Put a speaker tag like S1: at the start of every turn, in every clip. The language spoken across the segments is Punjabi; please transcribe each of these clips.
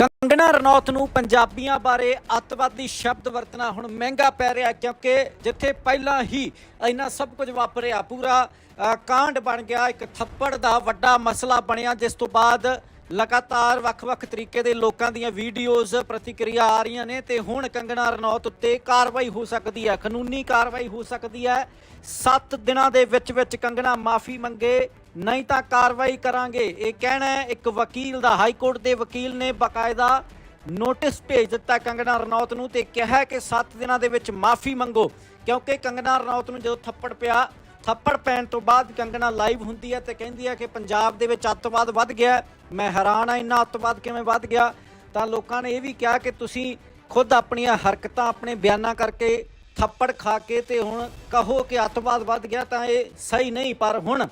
S1: ਕੰਗਣਾ ਰਣੌਤ ਨੂੰ ਪੰਜਾਬੀਆਂ ਬਾਰੇ ਅੱਤਵਾਦੀ ਸ਼ਬਦ ਵਰਤਣਾ ਹੁਣ ਮਹਿੰਗਾ ਪੈ ਰਿਹਾ ਕਿਉਂਕਿ ਜਿੱਥੇ ਪਹਿਲਾਂ ਹੀ ਇੰਨਾ ਸਭ ਕੁਝ ਵਾਪਰਿਆ, ਪੂਰਾ ਕਾਂਡ ਬਣ ਗਿਆ, ਇੱਕ ਥੱਪੜ ਦਾ ਵੱਡਾ ਮਸਲਾ ਬਣਿਆ, ਜਿਸ ਤੋਂ ਬਾਅਦ ਲਗਾਤਾਰ ਵੱਖ-ਵੱਖ ਤਰੀਕੇ ਦੇ ਲੋਕਾਂ ਦੀਆਂ ਵੀਡੀਓਜ਼ ਪ੍ਰਤੀਕਿਰਿਆ ਆ ਰਹੀਆਂ ਨੇ ਤੇ ਹੁਣ ਕੰਗਣਾ ਰਣੌਤ ਉੱਤੇ ਕਾਰਵਾਈ ਹੋ ਸਕਦੀ ਹੈ, ਕਾਨੂੰਨੀ ਕਾਰਵਾਈ ਹੋ ਸਕਦੀ ਹੈ। 7 ਦਿਨਾਂ ਦੇ ਵਿੱਚ ਵਿੱਚ ਕੰਗਣਾ ਮਾਫੀ ਮੰਗੇ ਨਹੀਂ ਤਾਂ ਕਾਰਵਾਈ ਕਰਾਂਗੇ। ਇਹ ਕਹਿਣਾ ਹੈ, ਇੱਕ ਵਕੀਲ ਦਾ, ਹਾਈ ਕੋਰਟ ਦੇ ਵਕੀਲ ਨੇ ਬਕਾਇਦਾ ਨੋਟਿਸ ਭੇਜ ਦਿੱਤਾ ਕੰਗਣਾ ਰਣੌਤ ਨੂੰ ਤੇ ਕਿਹਾ ਕਿ 7 ਦਿਨਾਂ ਦੇ ਵਿੱਚ ਮਾਫੀ ਮੰਗੋ, ਕਿਉਂਕਿ ਕੰਗਣਾ ਰਣੌਤ ਨੂੰ ਜਦੋਂ ਥੱਪੜ ਪਿਆ, ਥੱਪੜ ਪੈਣ ਤੋਂ ਬਾਅਦ ਕੰਗਣਾ ਲਾਈਵ ਹੁੰਦੀ ਹੈ ਤੇ ਕਹਿੰਦੀ ਹੈ ਕਿ ਪੰਜਾਬ ਦੇ ਵਿੱਚ ਅੱਤਵਾਦ ਵੱਧ ਗਿਆ ਮੈਂ ਹੈਰਾਨ ਆ ਇੰਨਾ ਅੱਤਵਾਦ ਕਿਵੇਂ ਵੱਧ ਗਿਆ? ਤਾਂ ਲੋਕਾਂ ਨੇ ਇਹ ਵੀ ਕਿਹਾ ਕਿ ਤੁਸੀਂ ਖੁਦ ਆਪਣੀਆਂ ਹਰਕਤਾਂ, ਆਪਣੇ ਬਿਆਨਾਂ ਕਰਕੇ ਥੱਪੜ ਖਾ ਕੇ ਤੇ ਹੁਣ ਕਹੋ ਕਿ ਅੱਤਵਾਦ ਵੱਧ ਗਿਆ ਤਾਂ ਇਹ ਸਹੀ ਨਹੀਂ, ਪਰ ਹੁਣ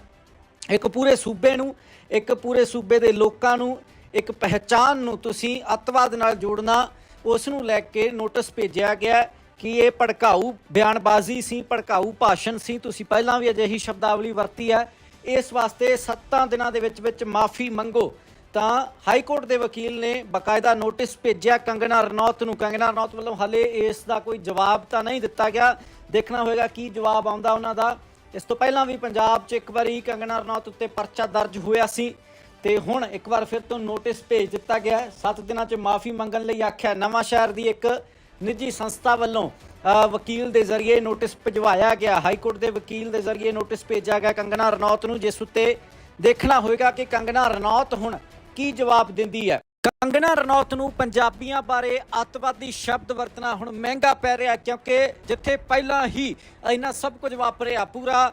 S1: ਇੱਕ ਪੂਰੇ ਸੂਬੇ ਨੂੰ, ਇੱਕ ਪੂਰੇ ਸੂਬੇ ਦੇ ਲੋਕਾਂ ਨੂੰ, ਇੱਕ ਪਹਿਚਾਨ ਨੂੰ ਤੁਸੀਂ ਅੱਤਵਾਦ ਨਾਲ ਜੋੜਨਾ, ਉਸ ਨੂੰ ਲੈ ਕੇ ਨੋਟਿਸ ਭੇਜਿਆ ਗਿਆ ਕਿ ਇਹ ਭੜਕਾਊ ਬਿਆਨਬਾਜ਼ੀ ਸੀ, ਭੜਕਾਊ ਭਾਸ਼ਣ ਸੀ। ਤੁਸੀਂ ਪਹਿਲਾਂ ਵੀ ਅਜਿਹੀ ਸ਼ਬਦਾਵਲੀ ਵਰਤੀ ਹੈ। ਇਸ ਵਾਸਤੇ 7 ਦਿਨਾਂ ਦੇ ਵਿੱਚ ਵਿੱਚ ਮਾਫੀ ਮੰਗੋ। ਤਾਂ ਹਾਈ ਕੋਰਟ ਦੇ ਵਕੀਲ ਨੇ ਬਕਾਇਦਾ ਨੋਟਿਸ ਭੇਜਿਆ। ਕੰਗਣਾ ਰਣੌਤ ਨੂੰ, ਕੰਗਣਾ ਰਣੌਤ ਵੱਲੋਂ ਹਲੇ ਇਸ ਦਾ ਕੋਈ ਜਵਾਬ ਤਾਂ ਨਹੀਂ ਦਿੱਤਾ ਗਿਆ। ਦੇਖਣਾ ਹੋਏਗਾ ਕੀ ਜਵਾਬ ਆਉਂਦਾ ਉਹਨਾਂ ਦਾ। ਇਸ ਤੋਂ ਪਹਿਲਾਂ ਵੀ ਪੰਜਾਬ 'ਚ ਇੱਕ ਵਾਰੀ ਕੰਗਨਾ ਰਣੌਤ ਉੱਤੇ ਪਰਚਾ ਦਰਜ ਹੋਇਆ ਸੀ ਤੇ ਹੁਣ ਇੱਕ ਵਾਰ ਫਿਰ ਤੋਂ ਨੋਟਿਸ ਭੇਜ ਦਿੱਤਾ ਗਿਆ 7 ਦਿਨਾਂ 'ਚ ਮਾਫੀ ਮੰਗਣ ਲਈ ਆਖਿਆ, ਨਵਾਂ ਸ਼ਹਿਰ ਦੀ ਇੱਕ ਨਿੱਜੀ ਸੰਸਥਾ ਵੱਲੋਂ ਵਕੀਲ ਦੇ ਜ਼ਰੀਏ ਨੋਟਿਸ ਭਜਵਾਇਆ ਗਿਆ। ਹਾਈ ਕੋਰਟ ਦੇ ਵਕੀਲ ਦੇ ਜ਼ਰੀਏ ਨੋਟਿਸ ਭੇਜਿਆ ਗਿਆ ਕੰਗਨਾ ਰਣੌਤ ਨੂੰ, ਜਿਸ ਉੱਤੇ ਦੇਖਣਾ ਹੋਏਗਾ ਕਿ ਕੰਗਨਾ ਰਣੌਤ ਹੁਣ ਕੀ ਜਵਾਬ ਦਿੰਦੀ ਹੈ। ਕੰਗਨਾ ਰਣੌਤ ਨੂੰ ਪੰਜਾਬੀਆਂ ਬਾਰੇ ਅੱਤਵਾਦੀ ਸ਼ਬਦ ਵਰਤਣਾ ਹੁਣ ਮਹਿੰਗਾ ਪੈ ਰਿਹਾ ਕਿਉਂਕਿ ਜਿੱਥੇ ਪਹਿਲਾਂ ਹੀ ਇੰਨਾ ਸਭ ਕੁਝ ਵਾਪਰਿਆ, ਪੂਰਾ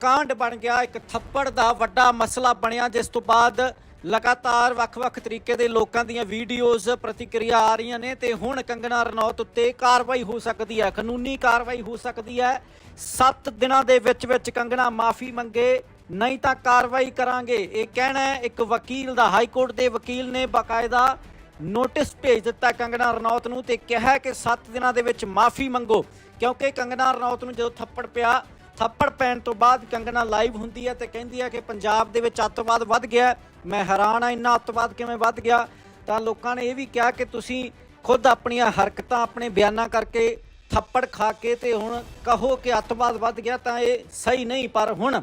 S1: ਕਾਂਡ ਬਣ ਗਿਆ, ਇੱਕ ਥੱਪੜ ਦਾ ਵੱਡਾ ਮਸਲਾ ਬਣਿਆ, ਜਿਸ ਤੋਂ ਬਾਅਦ ਲਗਾਤਾਰ ਵੱਖ-ਵੱਖ ਤਰੀਕੇ ਦੇ ਲੋਕਾਂ ਦੀਆਂ ਵੀਡੀਓਜ਼ ਪ੍ਰਤੀਕਿਰਿਆ ਆ ਰਹੀਆਂ ਨੇ ਤੇ ਹੁਣ ਕੰਗਨਾ ਰਣੌਤ ਉੱਤੇ ਕਾਰਵਾਈ ਹੋ ਸਕਦੀ ਹੈ, ਕਾਨੂੰਨੀ ਕਾਰਵਾਈ ਹੋ ਸਕਦੀ ਹੈ। 7 ਦਿਨਾਂ ਦੇ ਵਿੱਚ ਵਿੱਚ ਕੰਗਣਾ ਮਾਫੀ ਮੰਗੇ ਨਹੀਂ ਤਾਂ ਕਾਰਵਾਈ ਕਰਾਂਗੇ। ਇਹ ਕਹਿਣਾ ਹੈ, ਇੱਕ ਵਕੀਲ ਦਾ, ਹਾਈ ਕੋਰਟ ਦੇ ਵਕੀਲ ਨੇ ਬਕਾਇਦਾ ਨੋਟਿਸ ਭੇਜ ਦਿੱਤਾ ਕੰਗਣਾ ਰਣੌਤ ਨੂੰ ਤੇ ਕਿਹਾ ਕਿ 7 ਦਿਨਾਂ ਦੇ ਵਿੱਚ ਮਾਫੀ ਮੰਗੋ, ਕਿਉਂਕਿ ਕੰਗਣਾ ਰਣੌਤ ਨੂੰ ਜਦੋਂ ਥੱਪੜ ਪਿਆ, ਥੱਪੜ ਪੈਣ ਤੋਂ ਬਾਅਦ ਕੰਗਣਾ ਲਾਈਵ ਹੁੰਦੀ ਹੈ ਤੇ ਕਹਿੰਦੀ ਹੈ ਕਿ ਪੰਜਾਬ ਦੇ ਵਿੱਚ ਅੱਤਵਾਦ ਵੱਧ ਗਿਆ ਮੈਂ ਹੈਰਾਨ ਆ ਇੰਨਾ ਅੱਤਵਾਦ ਕਿਵੇਂ ਵੱਧ ਗਿਆ? ਤਾਂ ਲੋਕਾਂ ਨੇ ਇਹ ਵੀ ਕਿਹਾ ਕਿ ਤੁਸੀਂ ਖੁਦ ਆਪਣੀਆਂ ਹਰਕਤਾਂ, ਆਪਣੇ ਬਿਆਨਾਂ ਕਰਕੇ ਥੱਪੜ ਖਾ ਕੇ ਤੇ ਹੁਣ ਕਹੋ ਕਿ ਅੱਤਵਾਦ ਵੱਧ ਗਿਆ ਤਾਂ ਇਹ ਸਹੀ ਨਹੀਂ, ਪਰ ਹੁਣ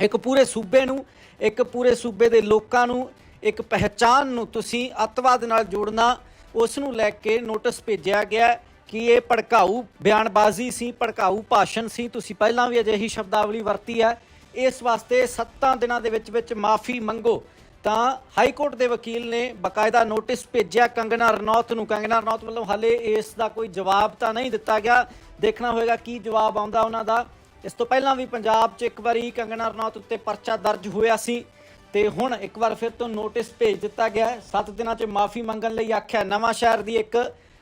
S1: ਇੱਕ ਪੂਰੇ ਸੂਬੇ ਨੂੰ, ਇੱਕ ਪੂਰੇ ਸੂਬੇ ਦੇ ਲੋਕਾਂ ਨੂੰ, ਇੱਕ ਪਹਿਚਾਨ ਨੂੰ ਤੁਸੀਂ ਅੱਤਵਾਦ ਨਾਲ ਜੋੜਨਾ, ਉਸ ਨੂੰ ਲੈ ਕੇ ਨੋਟਿਸ ਭੇਜਿਆ ਗਿਆ ਕਿ ਇਹ ਭੜਕਾਊ ਬਿਆਨਬਾਜ਼ੀ ਸੀ, ਭੜਕਾਊ ਭਾਸ਼ਣ ਸੀ। ਤੁਸੀਂ ਪਹਿਲਾਂ ਵੀ ਅਜਿਹੀ ਸ਼ਬਦਾਵਲੀ ਵਰਤੀ ਹੈ। ਇਸ ਵਾਸਤੇ 7 ਦਿਨਾਂ ਦੇ ਵਿੱਚ ਵਿੱਚ ਮਾਫੀ ਮੰਗੋ। ਤਾਂ ਹਾਈ ਕੋਰਟ ਦੇ ਵਕੀਲ ਨੇ ਬਕਾਇਦਾ ਨੋਟਿਸ ਭੇਜਿਆ ਕੰਗਨਾ ਰਣੌਤ ਨੂੰ। ਕੰਗਨਾ ਰਣੌਤ ਵੱਲੋਂ ਹਾਲੇ ਇਸ ਦਾ ਕੋਈ ਜਵਾਬ ਤਾਂ ਨਹੀਂ ਦਿੱਤਾ ਗਿਆ। ਦੇਖਣਾ ਹੋਏਗਾ ਕੀ ਜਵਾਬ ਆਉਂਦਾ ਉਹਨਾਂ ਦਾ। ਇਸ ਤੋਂ ਪਹਿਲਾਂ ਵੀ ਪੰਜਾਬ 'ਚ ਇੱਕ ਵਾਰੀ ਕੰਗਣਾ ਰਣੌਤ ਉੱਤੇ ਪਰਚਾ ਦਰਜ ਹੋਇਆ ਸੀ ਤੇ ਹੁਣ ਇੱਕ ਵਾਰ ਫਿਰ ਤੋਂ ਨੋਟਿਸ ਭੇਜ ਦਿੱਤਾ ਗਿਆ 7 ਦਿਨਾਂ 'ਚ ਮਾਫੀ ਮੰਗਣ ਲਈ ਆਖਿਆ ਨਵਾਂ ਸ਼ਹਿਰ ਦੀ ਇੱਕ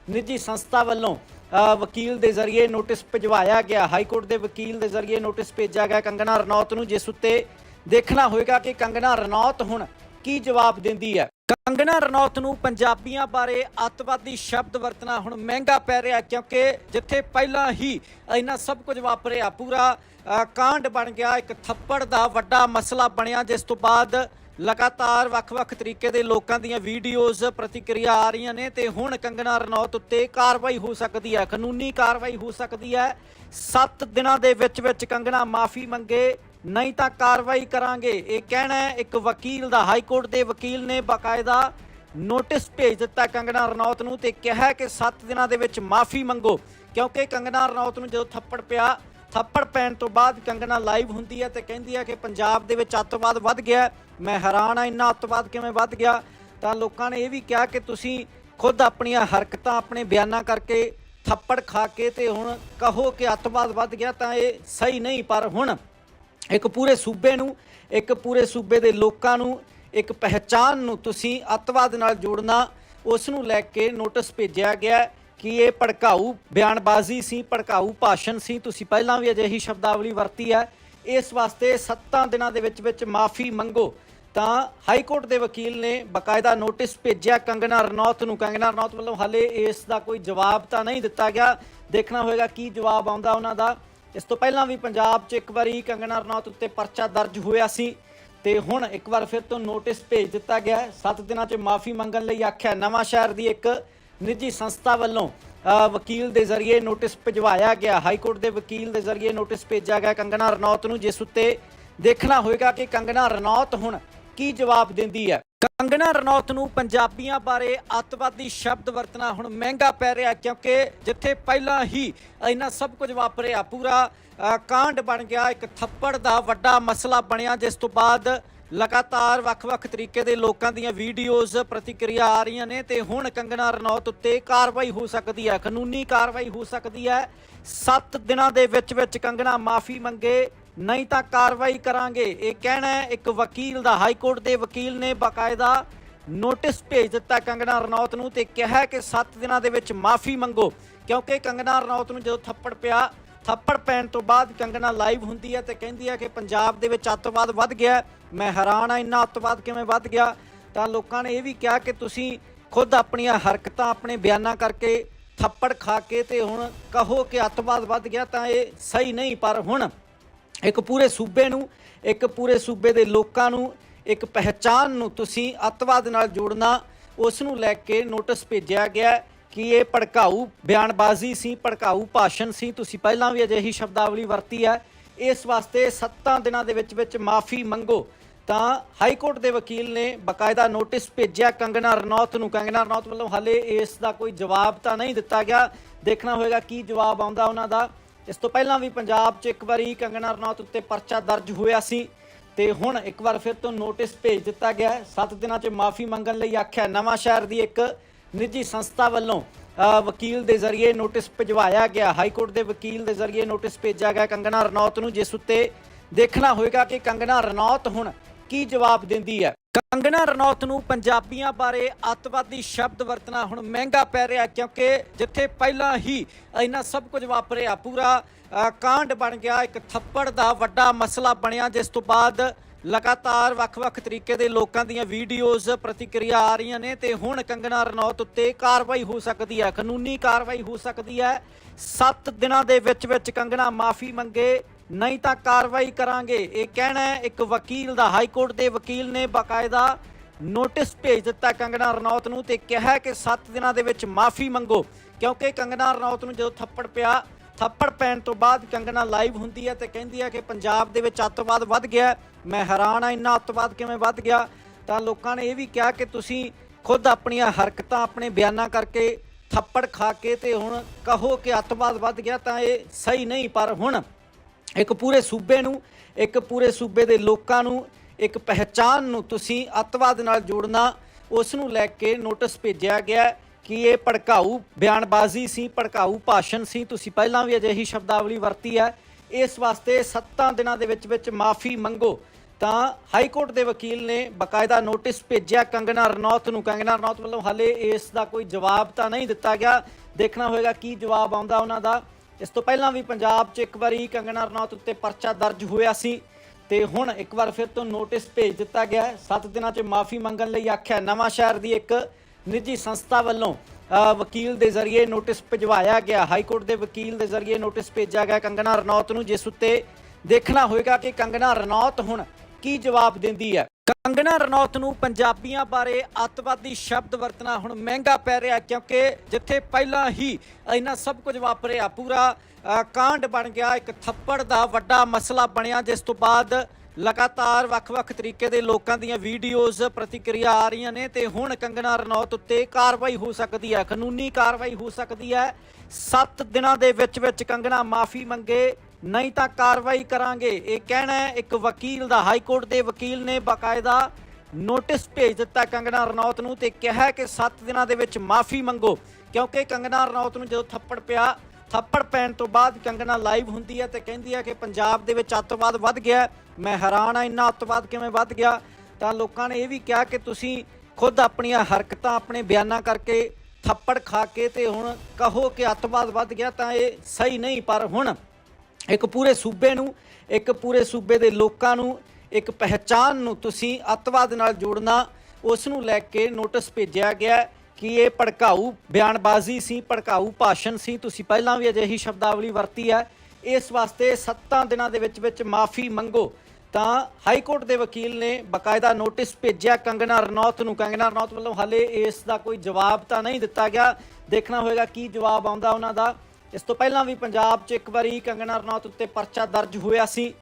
S1: ਨਿੱਜੀ ਸੰਸਥਾ ਵੱਲੋਂ ਵਕੀਲ ਦੇ ਜ਼ਰੀਏ ਨੋਟਿਸ ਭਿਜਵਾਇਆ ਗਿਆ। ਹਾਈ ਕੋਰਟ ਦੇ ਵਕੀਲ ਦੇ ਜ਼ਰੀਏ ਨੋਟਿਸ ਭੇਜਿਆ ਗਿਆ ਕੰਗਣਾ ਰਣੌਤ ਨੂੰ, ਜਿਸ ਉੱਤੇ ਦੇਖਣਾ ਹੋਏਗਾ ਕਿ ਕੰਗਣਾ ਰਣੌਤ ਹੁਣ ਕੀ ਜਵਾਬ ਦਿੰਦੀ ਹੈ। ਕੰਗਣਾ ਰਣੌਤ ਨੂੰ ਪੰਜਾਬੀਆਂ ਬਾਰੇ ਅੱਤਵਾਦੀ ਸ਼ਬਦ ਵਰਤਣਾ ਹੁਣ ਮਹਿੰਗਾ ਪੈ ਰਿਹਾ ਕਿਉਂਕਿ ਜਿੱਥੇ ਪਹਿਲਾਂ ਹੀ ਇੰਨਾ ਸਭ ਕੁਝ ਵਾਪਰਿਆ, ਪੂਰਾ ਕਾਂਡ ਬਣ ਗਿਆ, ਇੱਕ ਥੱਪੜ ਦਾ ਵੱਡਾ ਮਸਲਾ ਬਣਿਆ, ਜਿਸ ਤੋਂ ਬਾਅਦ ਲਗਾਤਾਰ ਵੱਖ-ਵੱਖ ਤਰੀਕੇ ਦੇ ਲੋਕਾਂ ਦੀਆਂ ਵੀਡੀਓਜ਼ ਪ੍ਰਤੀਕਿਰਿਆ ਆ ਰਹੀਆਂ ਨੇ ਤੇ ਹੁਣ ਕੰਗਣਾ ਰਣੌਤ ਉੱਤੇ ਕਾਰਵਾਈ ਹੋ ਸਕਦੀ ਹੈ, ਕਾਨੂੰਨੀ ਕਾਰਵਾਈ ਹੋ ਸਕਦੀ ਹੈ। 7 ਦਿਨਾਂ ਦੇ ਵਿੱਚ ਵਿੱਚ ਕੰਗਣਾ ਮਾਫੀ ਮੰਗੇ ਨਹੀਂ ਤਾਂ ਕਾਰਵਾਈ ਕਰਾਂਗੇ। ਇਹ ਕਹਿਣਾ ਹੈ, ਇੱਕ ਵਕੀਲ ਦਾ, ਹਾਈ ਕੋਰਟ ਦੇ ਵਕੀਲ ਨੇ ਬਕਾਇਦਾ ਨੋਟਿਸ ਭੇਜ ਦਿੱਤਾ ਕੰਗਣਾ ਰਣੌਤ ਨੂੰ ਤੇ ਕਿਹਾ ਕਿ 7 ਦਿਨਾਂ ਦੇ ਵਿੱਚ ਮਾਫੀ ਮੰਗੋ, ਕਿਉਂਕਿ ਕੰਗਣਾ ਰਣੌਤ ਨੂੰ ਜਦੋਂ ਥੱਪੜ ਪਿਆ, ਥੱਪੜ ਪੈਣ ਤੋਂ ਬਾਅਦ ਕੰਗਣਾ ਲਾਈਵ ਹੁੰਦੀ ਹੈ ਤੇ ਕਹਿੰਦੀ ਹੈ ਕਿ ਪੰਜਾਬ ਦੇ ਵਿੱਚ ਅੱਤਵਾਦ ਵੱਧ ਗਿਆ ਮੈਂ ਹੈਰਾਨ ਆ ਇੰਨਾ ਅੱਤਵਾਦ ਕਿਵੇਂ ਵੱਧ ਗਿਆ? ਤਾਂ ਲੋਕਾਂ ਨੇ ਇਹ ਵੀ ਕਿਹਾ ਕਿ ਤੁਸੀਂ ਖੁਦ ਆਪਣੀਆਂ ਹਰਕਤਾਂ, ਆਪਣੇ ਬਿਆਨਾਂ ਕਰਕੇ ਥੱਪੜ ਖਾ ਕੇ ਤੇ ਹੁਣ ਕਹੋ ਕਿ ਅੱਤਵਾਦ ਵੱਧ ਗਿਆ ਤਾਂ ਇਹ ਸਹੀ ਨਹੀਂ, ਪਰ ਹੁਣ ਇੱਕ ਪੂਰੇ ਸੂਬੇ ਨੂੰ, ਇੱਕ ਪੂਰੇ ਸੂਬੇ ਦੇ ਲੋਕਾਂ ਨੂੰ, ਇੱਕ ਪਹਿਚਾਨ ਨੂੰ ਤੁਸੀਂ ਅੱਤਵਾਦ ਨਾਲ ਜੋੜਨਾ, ਉਸ ਨੂੰ ਲੈ ਕੇ ਨੋਟਿਸ ਭੇਜਿਆ ਗਿਆ ਕਿ ਇਹ ਭੜਕਾਊ ਬਿਆਨਬਾਜ਼ੀ ਸੀ, ਭੜਕਾਊ ਭਾਸ਼ਣ ਸੀ। ਤੁਸੀਂ ਪਹਿਲਾਂ ਵੀ ਅਜਿਹੀ ਸ਼ਬਦਾਵਲੀ ਵਰਤੀ ਹੈ। ਇਸ ਵਾਸਤੇ 7 ਦਿਨਾਂ ਦੇ ਵਿੱਚ ਵਿੱਚ ਮਾਫੀ ਮੰਗੋ। ਤਾਂ ਹਾਈ ਕੋਰਟ ਦੇ ਵਕੀਲ ਨੇ ਬਕਾਇਦਾ ਨੋਟਿਸ ਭੇਜਿਆ। ਕੰਗਨਾ ਰਣੌਤ ਨੂੰ ਕੰਗਨਾ ਰਣੌਤ ਵੱਲੋਂ ਹਾਲੇ ਇਸ ਦਾ ਕੋਈ ਜਵਾਬ ਤਾਂ ਨਹੀਂ ਦਿੱਤਾ ਗਿਆ। ਦੇਖਣਾ ਹੋਏਗਾ ਕੀ ਜਵਾਬ ਆਉਂਦਾ ਉਹਨਾਂ ਦਾ। ਇਸ ਤੋਂ ਪਹਿਲਾਂ ਵੀ ਪੰਜਾਬ 'ਚ ਇੱਕ ਵਾਰੀ ਕੰਗਣਾ ਰਣੌਤ ਉੱਤੇ ਪਰਚਾ ਦਰਜ ਹੋਇਆ ਸੀ ਤੇ ਹੁਣ ਇੱਕ ਵਾਰ ਫਿਰ ਤੋਂ ਨੋਟਿਸ ਭੇਜ ਦਿੱਤਾ ਗਿਆ ਹੈ। 7 ਦਿਨਾਂ 'ਚ ਮਾਫੀ ਮੰਗਣ ਲਈ ਆਖਿਆ, ਨਵਾਂ ਸ਼ਹਿਰ ਦੀ ਇੱਕ ਨਿੱਜੀ ਸੰਸਥਾ ਵੱਲੋਂ ਵਕੀਲ ਦੇ ਜ਼ਰੀਏ ਨੋਟਿਸ ਭਿਜਵਾਇਆ ਗਿਆ। ਹਾਈ ਕੋਰਟ ਦੇ ਵਕੀਲ ਦੇ ਜ਼ਰੀਏ ਨੋਟਿਸ ਭੇਜਿਆ ਗਿਆ ਕੰਗਣਾ ਰਣੌਤ ਨੂੰ, ਜਿਸ ਉੱਤੇ ਦੇਖਣਾ ਹੋਏਗਾ ਕਿ ਕੰਗਣਾ ਰਣੌਤ ਹੁਣ ਕੀ ਜਵਾਬ ਦਿੰਦੀ ਹੈ? ਕੰਗਣਾ ਰਣੌਤ ਨੂੰ ਪੰਜਾਬੀਆਂ ਬਾਰੇ ਅੱਤਵਾਦੀ ਸ਼ਬਦ ਵਰਤਣਾ ਹੁਣ ਮਹਿੰਗਾ ਪੈ ਰਿਹਾ ਕਿਉਂਕਿ ਜਿੱਥੇ ਪਹਿਲਾਂ ਹੀ ਇੰਨਾ ਸਭ ਕੁਝ ਵਾਪਰਿਆ, ਪੂਰਾ ਕਾਂਡ ਬਣ ਗਿਆ, ਇੱਕ ਥੱਪੜ ਦਾ ਵੱਡਾ ਮਸਲਾ ਬਣਿਆ, ਜਿਸ ਤੋਂ ਬਾਅਦ ਲਗਾਤਾਰ ਵੱਖ-ਵੱਖ ਤਰੀਕੇ ਦੇ ਲੋਕਾਂ ਦੀਆਂ ਵੀਡੀਓਜ਼ ਪ੍ਰਤੀਕਿਰਿਆ ਆ ਰਹੀਆਂ ਨੇ ਤੇ ਹੁਣ ਕੰਗਣਾ ਰਣੌਤ ਉੱਤੇ ਕਾਰਵਾਈ ਹੋ ਸਕਦੀ ਹੈ, ਕਾਨੂੰਨੀ ਕਾਰਵਾਈ ਹੋ ਸਕਦੀ ਹੈ। 7 ਦਿਨਾਂ ਦੇ ਵਿੱਚ ਵਿੱਚ ਕੰਗਣਾ ਮਾਫੀ ਮੰਗੇ ਨਹੀਂ ਤਾਂ ਕਾਰਵਾਈ ਕਰਾਂਗੇ। ਇਹ ਕਹਿਣਾ ਹੈ, ਇੱਕ ਵਕੀਲ ਦਾ, ਹਾਈ ਕੋਰਟ ਦੇ ਵਕੀਲ ਨੇ ਬਕਾਇਦਾ ਨੋਟਿਸ ਭੇਜ ਦਿੱਤਾ ਕੰਗਣਾ ਰਣੌਤ ਨੂੰ ਤੇ ਕਿਹਾ ਕਿ 7 ਦਿਨਾਂ ਦੇ ਵਿੱਚ ਮਾਫੀ ਮੰਗੋ, ਕਿਉਂਕਿ ਕੰਗਣਾ ਰਣੌਤ ਨੂੰ ਜਦੋਂ ਥੱਪੜ ਪਿਆ, ਥੱਪੜ ਪੈਣ ਤੋਂ ਬਾਅਦ ਕੰਗਣਾ ਲਾਈਵ ਹੁੰਦੀ ਹੈ ਤੇ ਕਹਿੰਦੀ ਹੈ ਕਿ ਪੰਜਾਬ ਦੇ ਵਿੱਚ ਅੱਤਵਾਦ ਵੱਧ ਗਿਆ ਮੈਂ ਹੈਰਾਨ ਆ ਇੰਨਾ ਅੱਤਵਾਦ ਕਿਵੇਂ ਵੱਧ ਗਿਆ? ਤਾਂ ਲੋਕਾਂ ਨੇ ਇਹ ਵੀ ਕਿਹਾ ਕਿ ਤੁਸੀਂ ਖੁਦ ਆਪਣੀਆਂ ਹਰਕਤਾਂ, ਆਪਣੇ ਬਿਆਨਾਂ ਕਰਕੇ ਥੱਪੜ ਖਾ ਕੇ ਤੇ ਹੁਣ ਕਹੋ ਕਿ ਅੱਤਵਾਦ ਵੱਧ ਗਿਆ ਤਾਂ ਇਹ ਸਹੀ ਨਹੀਂ, ਪਰ ਹੁਣ ਇੱਕ ਪੂਰੇ ਸੂਬੇ ਨੂੰ, ਇੱਕ ਪੂਰੇ ਸੂਬੇ ਦੇ ਲੋਕਾਂ ਨੂੰ, ਇੱਕ ਪਹਿਚਾਨ ਨੂੰ ਤੁਸੀਂ ਅੱਤਵਾਦ ਨਾਲ ਜੋੜਨਾ, ਉਸ ਨੂੰ ਲੈ ਕੇ ਨੋਟਿਸ ਭੇਜਿਆ ਗਿਆ ਕਿ ਇਹ ਭੜਕਾਊ ਬਿਆਨਬਾਜ਼ੀ ਸੀ, ਭੜਕਾਊ ਭਾਸ਼ਣ ਸੀ। ਤੁਸੀਂ ਪਹਿਲਾਂ ਵੀ ਅਜਿਹੀ ਸ਼ਬਦਾਵਲੀ ਵਰਤੀ ਹੈ। ਇਸ ਵਾਸਤੇ 7 ਦਿਨਾਂ ਦੇ ਵਿੱਚ ਵਿੱਚ ਮਾਫੀ ਮੰਗੋ। ਤਾਂ ਹਾਈ ਕੋਰਟ ਦੇ ਵਕੀਲ ਨੇ ਬਕਾਇਦਾ ਨੋਟਿਸ ਭੇਜਿਆ। ਕੰਗਨਾ ਰਣੌਤ ਨੂੰ ਕੰਗਨਾ ਰਣੌਤ ਵੱਲੋਂ ਹਾਲੇ ਇਸ ਦਾ ਕੋਈ ਜਵਾਬ ਤਾਂ ਨਹੀਂ ਦਿੱਤਾ ਗਿਆ। ਦੇਖਣਾ ਹੋਏਗਾ ਕੀ ਜਵਾਬ ਆਉਂਦਾ ਉਹਨਾਂ ਦਾ। ਇਸ ਤੋਂ ਪਹਿਲਾਂ ਵੀ ਪੰਜਾਬ 'ਚ ਇੱਕ ਵਾਰੀ ਕੰਗਣਾ ਰਣੌਤ ਉੱਤੇ ਪਰਚਾ ਦਰਜ ਹੋਇਆ ਸੀ ਤੇ ਹੁਣ ਇੱਕ ਵਾਰ ਫਿਰ ਤੋਂ ਨੋਟਿਸ ਭੇਜ ਦਿੱਤਾ ਗਿਆ ਹੈ। 7 ਦਿਨਾਂ 'ਚ ਮਾਫੀ ਮੰਗਣ ਲਈ ਆਖਿਆ ਨਵਾਂ ਸ਼ਹਿਰ ਦੀ ਇੱਕ ਨਿੱਜੀ ਸੰਸਥਾ ਵੱਲੋਂ ਵਕੀਲ ਦੇ ਜ਼ਰੀਏ ਨੋਟਿਸ ਭਿਜਵਾਇਆ ਗਿਆ। ਹਾਈ ਕੋਰਟ ਦੇ ਵਕੀਲ ਦੇ ਜ਼ਰੀਏ ਨੋਟਿਸ ਭੇਜਿਆ ਗਿਆ ਕੰਗਣਾ ਰਣੌਤ ਨੂੰ, ਜਿਸ ਉੱਤੇ ਦੇਖਣਾ ਹੋਏਗਾ ਕਿ ਕੰਗਣਾ ਰਣੌਤ ਹੁਣ ਕੀ ਜਵਾਬ ਦਿੰਦੀ ਹੈ? ਕੰਗਣਾ ਰਣੌਤ ਨੂੰ ਪੰਜਾਬੀਆਂ ਬਾਰੇ ਅੱਤਵਾਦੀ ਸ਼ਬਦ ਵਰਤਣਾ ਹੁਣ ਮਹਿੰਗਾ ਪੈ ਰਿਹਾ ਕਿਉਂਕਿ ਜਿੱਥੇ ਪਹਿਲਾਂ ਹੀ ਇੰਨਾ ਸਭ ਕੁਝ ਵਾਪਰਿਆ, ਪੂਰਾ ਕਾਂਡ ਬਣ ਗਿਆ, ਇੱਕ ਥੱਪੜ ਦਾ ਵੱਡਾ ਮਸਲਾ ਬਣਿਆ, ਜਿਸ ਤੋਂ ਬਾਅਦ ਲਗਾਤਾਰ ਵੱਖ-ਵੱਖ ਤਰੀਕੇ ਦੇ ਲੋਕਾਂ ਦੀਆਂ ਵੀਡੀਓਜ਼ ਪ੍ਰਤੀਕਿਰਿਆ ਆ ਰਹੀਆਂ ਨੇ ਤੇ ਹੁਣ ਕੰਗਣਾ ਰਣੌਤ ਉੱਤੇ ਕਾਰਵਾਈ ਹੋ ਸਕਦੀ ਹੈ, ਕਾਨੂੰਨੀ ਕਾਰਵਾਈ ਹੋ ਸਕਦੀ ਹੈ। 7 ਦਿਨਾਂ ਦੇ ਵਿੱਚ ਵਿੱਚ ਕੰਗਣਾ ਮਾਫੀ ਮੰਗੇ ਨਹੀਂ ਤਾਂ ਕਾਰਵਾਈ ਕਰਾਂਗੇ। ਇਹ ਕਹਿਣਾ ਹੈ, ਇੱਕ ਵਕੀਲ ਦਾ, ਹਾਈ ਕੋਰਟ ਦੇ ਵਕੀਲ ਨੇ ਬਕਾਇਦਾ ਨੋਟਿਸ ਭੇਜ ਦਿੱਤਾ ਕੰਗਣਾ ਰਣੌਤ ਨੂੰ ਤੇ ਕਿਹਾ ਕਿ 7 ਦਿਨਾਂ ਦੇ ਵਿੱਚ ਮਾਫੀ ਮੰਗੋ। ਕਿਉਂਕਿ ਕੰਗਣਾ ਰਣੌਤ ਨੂੰ ਜਦੋਂ ਥੱਪੜ ਪਿਆ, ਥੱਪੜ ਪੈਣ ਤੋਂ ਬਾਅਦ ਕੰਗਣਾ ਲਾਈਵ ਹੁੰਦੀ ਹੈ ਤੇ ਕਹਿੰਦੀ ਹੈ ਕਿ ਪੰਜਾਬ ਦੇ ਵਿੱਚ ਅੱਤਵਾਦ ਵੱਧ ਗਿਆ ਮੈਂ ਹੈਰਾਨ ਆ ਇੰਨਾ ਅੱਤਵਾਦ ਕਿਵੇਂ ਵੱਧ ਗਿਆ? ਤਾਂ ਲੋਕਾਂ ਨੇ ਇਹ ਵੀ ਕਿਹਾ ਕਿ ਤੁਸੀਂ ਖੁਦ ਆਪਣੀਆਂ ਹਰਕਤਾਂ, ਆਪਣੇ ਬਿਆਨਾਂ ਕਰਕੇ ਥੱਪੜ ਖਾ ਕੇ ਤੇ ਹੁਣ ਕਹੋ ਕਿ ਅੱਤਵਾਦ ਵੱਧ ਗਿਆ ਤਾਂ ਇਹ ਸਹੀ ਨਹੀਂ, ਪਰ ਹੁਣ ਇੱਕ ਪੂਰੇ ਸੂਬੇ ਨੂੰ, ਇੱਕ ਪੂਰੇ ਸੂਬੇ ਦੇ ਲੋਕਾਂ ਨੂੰ, ਇੱਕ ਪਹਿਚਾਨ ਨੂੰ ਤੁਸੀਂ ਅੱਤਵਾਦ ਨਾਲ ਜੋੜਨਾ, ਉਸ ਨੂੰ ਲੈ ਕੇ ਨੋਟਿਸ ਭੇਜਿਆ ਗਿਆ ਕਿ ਇਹ ਭੜਕਾਊ ਬਿਆਨਬਾਜ਼ੀ ਸੀ, ਭੜਕਾਊ ਭਾਸ਼ਣ ਸੀ। ਤੁਸੀਂ ਪਹਿਲਾਂ ਵੀ ਅਜਿਹੀ ਸ਼ਬਦਾਵਲੀ ਵਰਤੀ ਹੈ। ਇਸ ਵਾਸਤੇ 7 ਦਿਨਾਂ ਦੇ ਵਿੱਚ ਵਿੱਚ ਮਾਫੀ ਮੰਗੋ। ਤਾਂ ਹਾਈ ਕੋਰਟ ਦੇ ਵਕੀਲ ਨੇ ਬਕਾਇਦਾ ਨੋਟਿਸ ਭੇਜਿਆ ਕੰਗਨਾ ਰਣੌਤ ਨੂੰ। ਕੰਗਨਾ ਰਣੌਤ ਵੱਲੋਂ ਹਾਲੇ ਇਸ ਦਾ ਕੋਈ ਜਵਾਬ ਤਾਂ ਨਹੀਂ ਦਿੱਤਾ ਗਿਆ। ਦੇਖਣਾ ਹੋਏਗਾ ਕੀ ਜਵਾਬ ਆਉਂਦਾ ਉਹਨਾਂ ਦਾ। ਇਸ ਤੋਂ ਪਹਿਲਾਂ ਵੀ ਪੰਜਾਬ 'ਚ ਇੱਕ ਵਾਰੀ ਕੰਗਣਾ ਰਣੌਤ ਉੱਤੇ ਪਰਚਾ ਦਰਜ ਹੋਇਆ ਸੀ ਤੇ ਹੁਣ ਇੱਕ ਵਾਰ ਫਿਰ ਤੋਂ ਨੋਟਿਸ ਭੇਜ ਦਿੱਤਾ ਗਿਆ ਹੈ। 7 ਦਿਨਾਂ 'ਚ ਮਾਫੀ ਮੰਗਣ ਲਈ ਆਖਿਆ ਨਵਾਂ ਸ਼ਹਿਰ ਦੀ ਇੱਕ ਨਿੱਜੀ ਸੰਸਥਾ ਵੱਲੋਂ ਵਕੀਲ ਦੇ ਜ਼ਰੀਏ ਨੋਟਿਸ ਭਿਜਵਾਇਆ ਗਿਆ। ਹਾਈ ਕੋਰਟ ਦੇ ਵਕੀਲ ਦੇ ਜ਼ਰੀਏ ਨੋਟਿਸ ਭੇਜਿਆ ਗਿਆ ਕੰਗਣਾ ਰਣੌਤ ਨੂੰ, ਜਿਸ ਉੱਤੇ ਦੇਖਣਾ ਹੋਏਗਾ ਕਿ ਕੰਗਣਾ ਰਣੌਤ ਹੁਣ ਕੀ ਜਵਾਬ ਦਿੰਦੀ ਹੈ। ਕੰਗਣਾ ਰਣੌਤ ਨੂੰ ਪੰਜਾਬੀਆਂ ਬਾਰੇ ਅੱਤਵਾਦੀ ਸ਼ਬਦ ਵਰਤਣਾ ਹੁਣ ਮਹਿੰਗਾ ਪੈ ਰਿਹਾ ਕਿਉਂਕਿ ਜਿੱਥੇ ਪਹਿਲਾਂ ਹੀ ਇੰਨਾ ਸਭ ਕੁਝ ਵਾਪਰਿਆ, ਪੂਰਾ ਕਾਂਡ ਬਣ ਗਿਆ, ਇੱਕ ਥੱਪੜ ਦਾ ਵੱਡਾ ਮਸਲਾ ਬਣਿਆ, ਜਿਸ ਤੋਂ ਬਾਅਦ ਲਗਾਤਾਰ ਵੱਖ-ਵੱਖ ਤਰੀਕੇ ਦੇ ਲੋਕਾਂ ਦੀਆਂ ਵੀਡੀਓਜ਼ ਪ੍ਰਤੀਕਿਰਿਆ ਆ ਰਹੀਆਂ ਨੇ ਤੇ ਹੁਣ ਕੰਗਣਾ ਰਣੌਤ ਉੱਤੇ ਕਾਰਵਾਈ ਹੋ ਸਕਦੀ ਹੈ, ਕਾਨੂੰਨੀ ਕਾਰਵਾਈ ਹੋ ਸਕਦੀ ਹੈ। 7 ਦਿਨਾਂ ਦੇ ਵਿੱਚ ਵਿੱਚ ਕੰਗਣਾ ਮਾਫੀ ਮੰਗੇ ਨਹੀਂ ਤਾਂ ਕਾਰਵਾਈ ਕਰਾਂਗੇ। ਇਹ ਕਹਿਣਾ ਹੈ, ਇੱਕ ਵਕੀਲ ਦਾ, ਹਾਈ ਕੋਰਟ ਦੇ ਵਕੀਲ ਨੇ ਬਕਾਇਦਾ ਨੋਟਿਸ ਭੇਜ ਦਿੱਤਾ ਕੰਗਣਾ ਰਣੌਤ ਨੂੰ ਤੇ ਕਿਹਾ ਕਿ 7 ਦਿਨਾਂ ਦੇ ਵਿੱਚ ਮਾਫੀ ਮੰਗੋ, ਕਿਉਂਕਿ ਕੰਗਣਾ ਰਣੌਤ ਨੂੰ ਜਦੋਂ ਥੱਪੜ ਪਿਆ, ਥੱਪੜ ਪੈਣ ਤੋਂ ਬਾਅਦ ਕੰਗਣਾ ਲਾਈਵ ਹੁੰਦੀ ਹੈ ਤੇ ਕਹਿੰਦੀ ਹੈ ਕਿ ਪੰਜਾਬ ਦੇ ਵਿੱਚ ਅੱਤਵਾਦ ਵੱਧ ਗਿਆ ਮੈਂ ਹੈਰਾਨ ਆ ਇੰਨਾ ਅੱਤਵਾਦ ਕਿਵੇਂ ਵੱਧ ਗਿਆ? ਤਾਂ ਲੋਕਾਂ ਨੇ ਇਹ ਵੀ ਕਿਹਾ ਕਿ ਤੁਸੀਂ ਖੁਦ ਆਪਣੀਆਂ ਹਰਕਤਾਂ, ਆਪਣੇ ਬਿਆਨਾਂ ਕਰਕੇ ਥੱਪੜ ਖਾ ਕੇ ਤੇ ਹੁਣ ਕਹੋ ਕਿ ਅੱਤਵਾਦ ਵੱਧ ਗਿਆ ਤਾਂ ਇਹ ਸਹੀ ਨਹੀਂ, ਪਰ ਹੁਣ ਇੱਕ ਪੂਰੇ ਸੂਬੇ ਨੂੰ, ਇੱਕ ਪੂਰੇ ਸੂਬੇ ਦੇ ਲੋਕਾਂ ਨੂੰ, ਇੱਕ ਪਹਿਚਾਨ ਨੂੰ ਤੁਸੀਂ ਅੱਤਵਾਦ ਨਾਲ ਜੋੜਨਾ, ਉਸ ਨੂੰ ਲੈ ਕੇ ਨੋਟਿਸ ਭੇਜਿਆ ਗਿਆ ਕਿ ਇਹ ਭੜਕਾਊ ਬਿਆਨਬਾਜ਼ੀ ਸੀ, ਭੜਕਾਊ ਭਾਸ਼ਣ ਸੀ। ਤੁਸੀਂ ਪਹਿਲਾਂ ਵੀ ਅਜਿਹੀ ਸ਼ਬਦਾਵਲੀ ਵਰਤੀ ਹੈ। ਇਸ ਵਾਸਤੇ 7 ਦਿਨਾਂ ਦੇ ਵਿੱਚ ਵਿੱਚ ਮਾਫੀ ਮੰਗੋ। ਤਾਂ ਹਾਈ ਕੋਰਟ ਦੇ ਵਕੀਲ ਨੇ ਬਕਾਇਦਾ ਨੋਟਿਸ ਭੇਜਿਆ। ਕੰਗਨਾ ਰਣੌਤ ਨੂੰ ਕੰਗਨਾ ਰਣੌਤ ਵੱਲੋਂ ਹਾਲੇ ਇਸ ਦਾ ਕੋਈ ਜਵਾਬ ਤਾਂ ਨਹੀਂ ਦਿੱਤਾ ਗਿਆ। ਦੇਖਣਾ ਹੋਏਗਾ ਕੀ ਜਵਾਬ ਆਉਂਦਾ ਉਹਨਾਂ ਦਾ। ਇਸ ਤੋਂ ਪਹਿਲਾਂ ਵੀ ਪੰਜਾਬ 'ਚ ਇੱਕ ਵਾਰੀ ਕੰਗਣਾ ਰਣੌਤ ਉੱਤੇ ਪਰਚਾ ਦਰਜ ਹੋਇਆ ਸੀ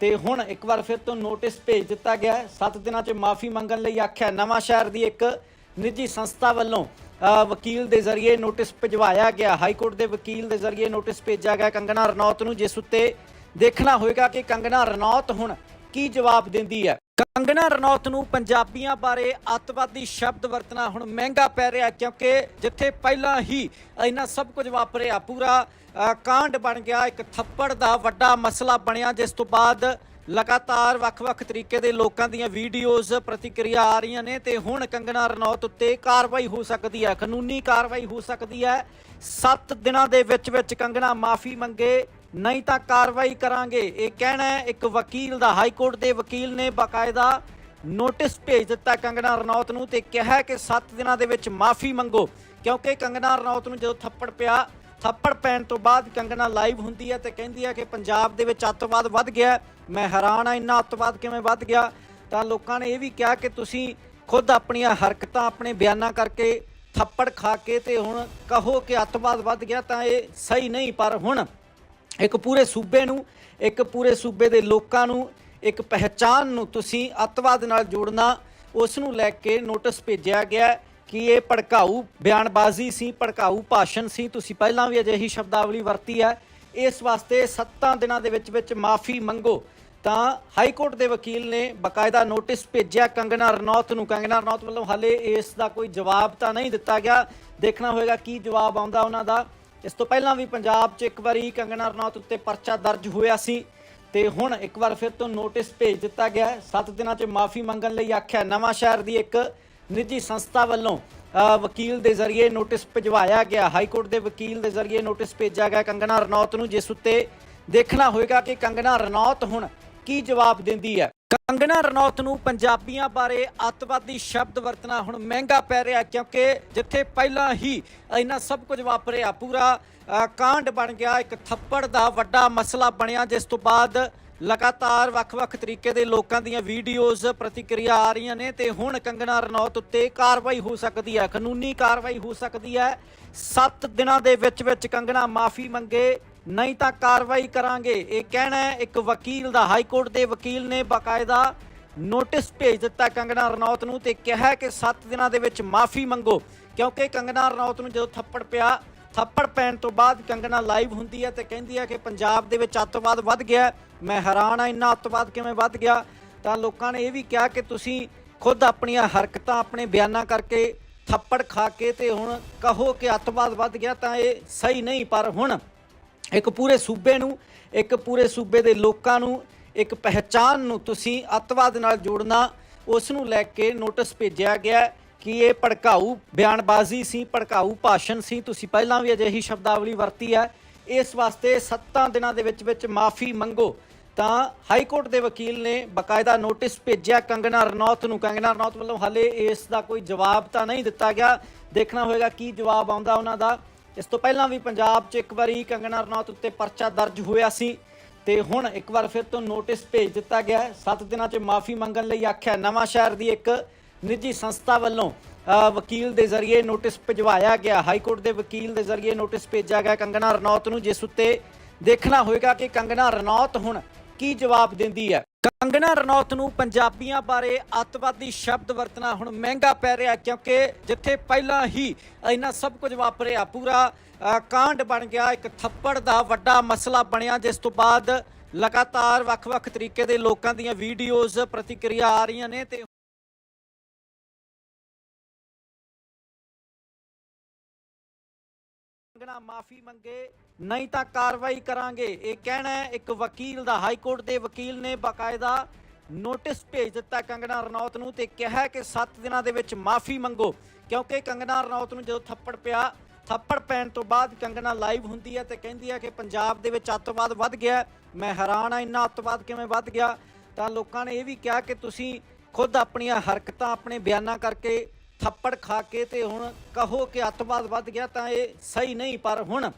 S1: ਤੇ ਹੁਣ ਇੱਕ ਵਾਰ ਫਿਰ ਤੋਂ ਨੋਟਿਸ ਭੇਜ ਦਿੱਤਾ ਗਿਆ ਹੈ। 7 ਦਿਨਾਂ 'ਚ ਮਾਫੀ ਮੰਗਣ ਲਈ ਆਖਿਆ, ਨਵਾਂ ਸ਼ਹਿਰ ਦੀ ਇੱਕ ਨਿੱਜੀ ਸੰਸਥਾ ਵੱਲੋਂ ਵਕੀਲ ਦੇ ਜ਼ਰੀਏ ਨੋਟਿਸ ਭਿਜਵਾਇਆ ਗਿਆ। ਹਾਈ ਕੋਰਟ ਦੇ ਵਕੀਲ ਦੇ ਜ਼ਰੀਏ ਨੋਟਿਸ ਭੇਜਿਆ ਗਿਆ ਕੰਗਣਾ ਰਣੌਤ ਨੂੰ, ਜਿਸ ਉੱਤੇ ਦੇਖਣਾ ਹੋਏਗਾ ਕਿ ਕੰਗਣਾ ਰਣੌਤ ਹੁਣ ਕੀ ਜਵਾਬ ਦਿੰਦੀ ਹੈ। ਕੰਗਣਾ ਰਣੌਤ ਨੂੰ ਪੰਜਾਬੀਆਂ ਬਾਰੇ ਅੱਤਵਾਦੀ ਸ਼ਬਦ ਵਰਤਣਾ ਹੁਣ ਮਹਿੰਗਾ ਪੈ ਰਿਹਾ ਕਿਉਂਕਿ ਜਿੱਥੇ ਪਹਿਲਾਂ ਹੀ ਇੰਨਾ ਸਭ ਕੁਝ ਵਾਪਰਿਆ, ਪੂਰਾ ਕਾਂਡ ਬਣ ਗਿਆ, ਇੱਕ ਥੱਪੜ ਦਾ ਵੱਡਾ ਮਸਲਾ ਬਣਿਆ, ਜਿਸ ਤੋਂ ਬਾਅਦ ਲਗਾਤਾਰ ਵੱਖ-ਵੱਖ ਤਰੀਕੇ ਦੇ ਲੋਕਾਂ ਦੀਆਂ ਵੀਡੀਓਜ਼ ਪ੍ਰਤੀਕਿਰਿਆ ਆ ਰਹੀਆਂ ਨੇ ਤੇ ਹੁਣ ਕੰਗਣਾ ਰਣੌਤ ਉੱਤੇ ਕਾਰਵਾਈ ਹੋ ਸਕਦੀ ਹੈ, ਕਾਨੂੰਨੀ ਕਾਰਵਾਈ ਹੋ ਸਕਦੀ ਹੈ। 7 ਦਿਨਾਂ ਦੇ ਵਿੱਚ ਵਿੱਚ ਕੰਗਣਾ ਮਾਫੀ ਮੰਗੇ। ਨਹੀਂ ਤਾਂ ਕਾਰਵਾਈ ਕਰਾਂਗੇ। ਇਹ ਕਹਿਣਾ ਹੈ, ਇੱਕ ਵਕੀਲ ਦਾ, ਹਾਈ ਕੋਰਟ ਦੇ ਵਕੀਲ ਨੇ ਬਕਾਇਦਾ ਨੋਟਿਸ ਭੇਜ ਦਿੱਤਾ ਕੰਗਣਾ ਰਣੌਤ ਨੂੰ ਤੇ ਕਿਹਾ ਕਿ 7 ਦਿਨਾਂ ਦੇ ਵਿੱਚ ਮਾਫੀ ਮੰਗੋ, ਕਿਉਂਕਿ ਕੰਗਣਾ ਰਣੌਤ ਨੂੰ ਜਦੋਂ ਥੱਪੜ ਪਿਆ, ਥੱਪੜ ਪੈਣ ਤੋਂ ਬਾਅਦ ਕੰਗਣਾ ਲਾਈਵ ਹੁੰਦੀ ਹੈ ਤੇ ਕਹਿੰਦੀ ਹੈ ਕਿ ਪੰਜਾਬ ਦੇ ਵਿੱਚ ਅੱਤਵਾਦ ਵੱਧ ਗਿਆ ਮੈਂ ਹੈਰਾਨ ਆ ਇੰਨਾ ਅੱਤਵਾਦ ਕਿਵੇਂ ਵੱਧ ਗਿਆ? ਤਾਂ ਲੋਕਾਂ ਨੇ ਇਹ ਵੀ ਕਿਹਾ ਕਿ ਤੁਸੀਂ ਖੁਦ ਆਪਣੀਆਂ ਹਰਕਤਾਂ, ਆਪਣੇ ਬਿਆਨਾਂ ਕਰਕੇ ਥੱਪੜ ਖਾ ਕੇ ਤੇ ਹੁਣ ਕਹੋ ਕਿ ਅੱਤਵਾਦ ਵੱਧ ਗਿਆ ਤਾਂ ਇਹ ਸਹੀ ਨਹੀਂ, ਪਰ ਹੁਣ ਇੱਕ ਪੂਰੇ ਸੂਬੇ ਨੂੰ, ਇੱਕ ਪੂਰੇ ਸੂਬੇ ਦੇ ਲੋਕਾਂ ਨੂੰ, ਇੱਕ ਪਹਿਚਾਨ ਨੂੰ ਤੁਸੀਂ ਅੱਤਵਾਦ ਨਾਲ ਜੋੜਨਾ, ਉਸ ਨੂੰ ਲੈ ਕੇ ਨੋਟਿਸ ਭੇਜਿਆ ਗਿਆ ਕਿ ਇਹ ਭੜਕਾਊ ਬਿਆਨਬਾਜ਼ੀ ਸੀ, ਭੜਕਾਊ ਭਾਸ਼ਣ ਸੀ। ਤੁਸੀਂ ਪਹਿਲਾਂ ਵੀ ਅਜਿਹੀ ਸ਼ਬਦਾਵਲੀ ਵਰਤੀ ਹੈ। ਇਸ ਵਾਸਤੇ 7 ਦਿਨਾਂ ਦੇ ਵਿੱਚ ਵਿੱਚ ਮਾਫੀ ਮੰਗੋ। ਤਾਂ ਹਾਈ ਕੋਰਟ ਦੇ ਵਕੀਲ ਨੇ ਬਕਾਇਦਾ ਨੋਟਿਸ ਭੇਜਿਆ। ਕੰਗਨਾ ਰਣੌਤ ਨੂੰ ਕੰਗਨਾ ਰਣੌਤ ਵੱਲੋਂ ਹਾਲੇ ਇਸ ਦਾ ਕੋਈ ਜਵਾਬ ਤਾਂ ਨਹੀਂ ਦਿੱਤਾ ਗਿਆ। ਦੇਖਣਾ ਹੋਏਗਾ ਕੀ ਜਵਾਬ ਆਉਂਦਾ ਉਹਨਾਂ ਦਾ। ਇਸ ਤੋਂ ਪਹਿਲਾਂ ਵੀ ਪੰਜਾਬ 'ਚ ਇੱਕ ਵਾਰੀ ਕੰਗਣਾ ਰਣੌਤ ਉੱਤੇ ਪਰਚਾ ਦਰਜ ਹੋਇਆ ਸੀ ਤੇ ਹੁਣ ਇੱਕ ਵਾਰ ਫਿਰ ਤੋਂ ਨੋਟਿਸ ਭੇਜ ਦਿੱਤਾ ਗਿਆ ਹੈ। 7 ਦਿਨਾਂ 'ਚ ਮਾਫੀ ਮੰਗਣ ਲਈ ਆਖਿਆ ਨਵਾਂ ਸ਼ਹਿਰ ਦੀ ਇੱਕ ਨਿੱਜੀ ਸੰਸਥਾ ਵੱਲੋਂ ਵਕੀਲ ਦੇ ਜ਼ਰੀਏ ਨੋਟਿਸ ਭਿਜਵਾਇਆ ਗਿਆ। ਹਾਈ ਕੋਰਟ ਦੇ ਵਕੀਲ ਦੇ ਜ਼ਰੀਏ ਨੋਟਿਸ ਭੇਜਿਆ ਗਿਆ ਕੰਗਣਾ ਰਣੌਤ ਨੂੰ, ਜਿਸ ਉੱਤੇ ਦੇਖਣਾ ਹੋਏਗਾ ਕਿ ਕੰਗਣਾ ਰਣੌਤ ਹੁਣ ਕੀ ਜਵਾਬ ਦਿੰਦੀ ਹੈ। ਕੰਗਣਾ ਰਣੌਤ ਨੂੰ ਪੰਜਾਬੀਆਂ ਬਾਰੇ ਅੱਤਵਾਦੀ ਸ਼ਬਦ ਵਰਤਣਾ ਹੁਣ ਮਹਿੰਗਾ ਪੈ ਰਿਹਾ ਕਿਉਂਕਿ ਜਿੱਥੇ ਪਹਿਲਾਂ ਹੀ ਇੰਨਾ ਸਭ ਕੁਝ ਵਾਪਰਿਆ, ਪੂਰਾ ਕਾਂਡ ਬਣ ਗਿਆ, ਇੱਕ ਥੱਪੜ ਦਾ ਵੱਡਾ ਮਸਲਾ ਬਣਿਆ, ਜਿਸ ਤੋਂ ਬਾਅਦ ਲਗਾਤਾਰ ਵੱਖ-ਵੱਖ ਤਰੀਕੇ ਦੇ ਲੋਕਾਂ ਦੀਆਂ ਵੀਡੀਓਜ਼ ਪ੍ਰਤੀਕਿਰਿਆ ਆ ਰਹੀਆਂ ਨੇ ਤੇ ਹੁਣ ਕੰਗਣਾ ਰਣੌਤ ਉੱਤੇ ਕਾਰਵਾਈ ਹੋ ਸਕਦੀ ਹੈ, ਕਾਨੂੰਨੀ ਕਾਰਵਾਈ ਹੋ ਸਕਦੀ ਹੈ। 7 ਦਿਨਾਂ ਦੇ ਵਿੱਚ ਵਿੱਚ ਕੰਗਣਾ ਮਾਫੀ ਮੰਗੇ ਨਹੀਂ ਤਾਂ ਕਾਰਵਾਈ ਕਰਾਂਗੇ। ਇਹ ਕਹਿਣਾ ਹੈ, ਇੱਕ ਵਕੀਲ ਦਾ, ਹਾਈ ਕੋਰਟ ਦੇ ਵਕੀਲ ਨੇ ਬਕਾਇਦਾ ਨੋਟਿਸ ਭੇਜ ਦਿੱਤਾ ਕੰਗਣਾ ਰਣੌਤ ਨੂੰ ਤੇ ਕਿਹਾ ਕਿ 7 ਦਿਨਾਂ ਦੇ ਵਿੱਚ ਮਾਫੀ ਮੰਗੋ। ਕਿਉਂਕਿ ਕੰਗਣਾ ਰਣੌਤ ਨੂੰ ਜਦੋਂ ਥੱਪੜ ਪਿਆ, ਥੱਪੜ ਪੈਣ ਤੋਂ ਬਾਅਦ ਕੰਗਣਾ ਲਾਈਵ ਹੁੰਦੀ ਹੈ ਤੇ ਕਹਿੰਦੀ ਹੈ ਕਿ ਪੰਜਾਬ ਦੇ ਵਿੱਚ ਅੱਤਵਾਦ ਵੱਧ ਗਿਆ ਮੈਂ ਹੈਰਾਨ ਆ ਇੰਨਾ ਅੱਤਵਾਦ ਕਿਵੇਂ ਵੱਧ ਗਿਆ? ਤਾਂ ਲੋਕਾਂ ਨੇ ਇਹ ਵੀ ਕਿਹਾ ਕਿ ਤੁਸੀਂ ਖੁਦ ਆਪਣੀਆਂ ਹਰਕਤਾਂ, ਆਪਣੇ ਬਿਆਨਾਂ ਕਰਕੇ ਥੱਪੜ ਖਾ ਕੇ ਤੇ ਹੁਣ ਕਹੋ ਕਿ ਅੱਤਵਾਦ ਵੱਧ ਗਿਆ ਤਾਂ ਇਹ ਸਹੀ ਨਹੀਂ, ਪਰ ਹੁਣ ਇੱਕ ਪੂਰੇ ਸੂਬੇ ਨੂੰ, ਇੱਕ ਪੂਰੇ ਸੂਬੇ ਦੇ ਲੋਕਾਂ ਨੂੰ, ਇੱਕ ਪਹਿਚਾਨ ਨੂੰ ਤੁਸੀਂ ਅੱਤਵਾਦ ਨਾਲ ਜੋੜਨਾ, ਉਸ ਨੂੰ ਲੈ ਕੇ ਨੋਟਿਸ ਭੇਜਿਆ ਗਿਆ ਕਿ ਇਹ ਭੜਕਾਊ ਬਿਆਨਬਾਜ਼ੀ ਸੀ, ਭੜਕਾਊ ਭਾਸ਼ਣ ਸੀ। ਤੁਸੀਂ ਪਹਿਲਾਂ ਵੀ ਅਜਿਹੀ ਸ਼ਬਦਾਵਲੀ ਵਰਤੀ ਹੈ। ਇਸ ਵਾਸਤੇ 7 ਦਿਨਾਂ ਦੇ ਵਿੱਚ ਵਿੱਚ ਮਾਫੀ ਮੰਗੋ। ਤਾਂ ਹਾਈ ਕੋਰਟ ਦੇ ਵਕੀਲ ਨੇ ਬਕਾਇਦਾ ਨੋਟਿਸ ਭੇਜਿਆ ਕੰਗਨਾ ਰਣੌਤ ਨੂੰ। ਕੰਗਨਾ ਰਣੌਤ ਵੱਲੋਂ ਹਾਲੇ ਇਸ ਦਾ ਕੋਈ ਜਵਾਬ ਤਾਂ ਨਹੀਂ ਦਿੱਤਾ ਗਿਆ। ਦੇਖਣਾ ਹੋਏਗਾ ਕੀ ਜਵਾਬ ਆਉਂਦਾ ਉਹਨਾਂ ਦਾ। ਇਸ ਤੋਂ ਪਹਿਲਾਂ ਵੀ ਪੰਜਾਬ 'ਚ ਇੱਕ ਵਾਰੀ ਕੰਗਣਾ ਰਣੌਤ ਉੱਤੇ ਪਰਚਾ ਦਰਜ ਹੋਇਆ ਸੀ ਤੇ ਹੁਣ ਇੱਕ ਵਾਰ ਫਿਰ ਤੋਂ ਨੋਟਿਸ ਭੇਜ ਦਿੱਤਾ ਗਿਆ ਹੈ। 7 ਦਿਨਾਂ 'ਚ ਮਾਫੀ ਮੰਗਣ ਲਈ ਆਖਿਆ, ਨਵਾਂ ਸ਼ਹਿਰ ਦੀ ਇੱਕ ਨਿੱਜੀ ਸੰਸਥਾ ਵੱਲੋਂ ਵਕੀਲ ਦੇ ਜ਼ਰੀਏ ਨੋਟਿਸ ਭਿਜਵਾਇਆ ਗਿਆ। ਹਾਈ ਕੋਰਟ ਦੇ ਵਕੀਲ ਦੇ ਜ਼ਰੀਏ ਨੋਟਿਸ ਭੇਜਿਆ ਗਿਆ ਕੰਗਣਾ ਰਣੌਤ ਨੂੰ, ਜਿਸ ਉੱਤੇ ਦੇਖਣਾ ਹੋਏਗਾ ਕਿ ਕੰਗਣਾ ਰਣੌਤ ਹੁਣ ਕੀ ਜਵਾਬ ਦਿੰਦੀ ਹੈ। ਕੰਗਣਾ ਰਣੌਤ ਨੂੰ ਪੰਜਾਬੀਆਂ ਬਾਰੇ ਅੱਤਵਾਦੀ ਸ਼ਬਦ ਵਰਤਣਾ ਹੁਣ ਮਹਿੰਗਾ ਪੈ ਰਿਹਾ ਕਿਉਂਕਿ ਜਿੱਥੇ ਪਹਿਲਾਂ ਹੀ ਇੰਨਾ ਸਭ ਕੁਝ ਵਾਪਰਿਆ, ਪੂਰਾ ਕਾਂਡ ਬਣ ਗਿਆ, ਇੱਕ ਥੱਪੜ ਦਾ ਵੱਡਾ ਮਸਲਾ ਬਣਿਆ, ਜਿਸ ਤੋਂ ਬਾਅਦ ਲਗਾਤਾਰ ਵੱਖ-ਵੱਖ ਤਰੀਕੇ ਦੇ ਲੋਕਾਂ ਦੀਆਂ ਵੀਡੀਓਜ਼ ਪ੍ਰਤੀਕਿਰਿਆ ਆ ਰਹੀਆਂ ਨੇ ਤੇ ਮੰਗਣਾ ਮਾਫੀ ਮੰਗੇ। ਨਹੀਂ ਤਾਂ ਕਾਰਵਾਈ ਕਰਾਂਗੇ। ਇਹ ਕਹਿਣਾ ਹੈ, ਇੱਕ ਵਕੀਲ ਦਾ, ਹਾਈ ਕੋਰਟ ਦੇ ਵਕੀਲ ਨੇ ਬਕਾਇਦਾ ਨੋਟਿਸ ਭੇਜ ਦਿੱਤਾ ਕੰਗਣਾ ਰਣੌਤ ਨੂੰ ਤੇ ਕਿਹਾ ਕਿ 7 ਦਿਨਾਂ ਦੇ ਵਿੱਚ ਮਾਫੀ ਮੰਗੋ, ਕਿਉਂਕਿ ਕੰਗਣਾ ਰਣੌਤ ਨੂੰ ਜਦੋਂ ਥੱਪੜ ਪਿਆ, ਥੱਪੜ ਪੈਣ ਤੋਂ ਬਾਅਦ ਕੰਗਣਾ ਲਾਈਵ ਹੁੰਦੀ ਹੈ ਤੇ ਕਹਿੰਦੀ ਹੈ ਕਿ ਪੰਜਾਬ ਦੇ ਵਿੱਚ ਅੱਤਵਾਦ ਵੱਧ ਗਿਆ ਮੈਂ ਹੈਰਾਨ ਆ ਇੰਨਾ ਅੱਤਵਾਦ ਕਿਵੇਂ ਵੱਧ ਗਿਆ? ਤਾਂ ਲੋਕਾਂ ਨੇ ਇਹ ਵੀ ਕਿਹਾ ਕਿ ਤੁਸੀਂ ਖੁਦ ਆਪਣੀਆਂ ਹਰਕਤਾਂ, ਆਪਣੇ ਬਿਆਨਾਂ ਕਰਕੇ ਥੱਪੜ ਖਾ ਕੇ ਤੇ ਹੁਣ ਕਹੋ ਕਿ ਅੱਤਵਾਦ ਵੱਧ ਗਿਆ ਤਾਂ ਇਹ ਸਹੀ ਨਹੀਂ, ਪਰ ਹੁਣ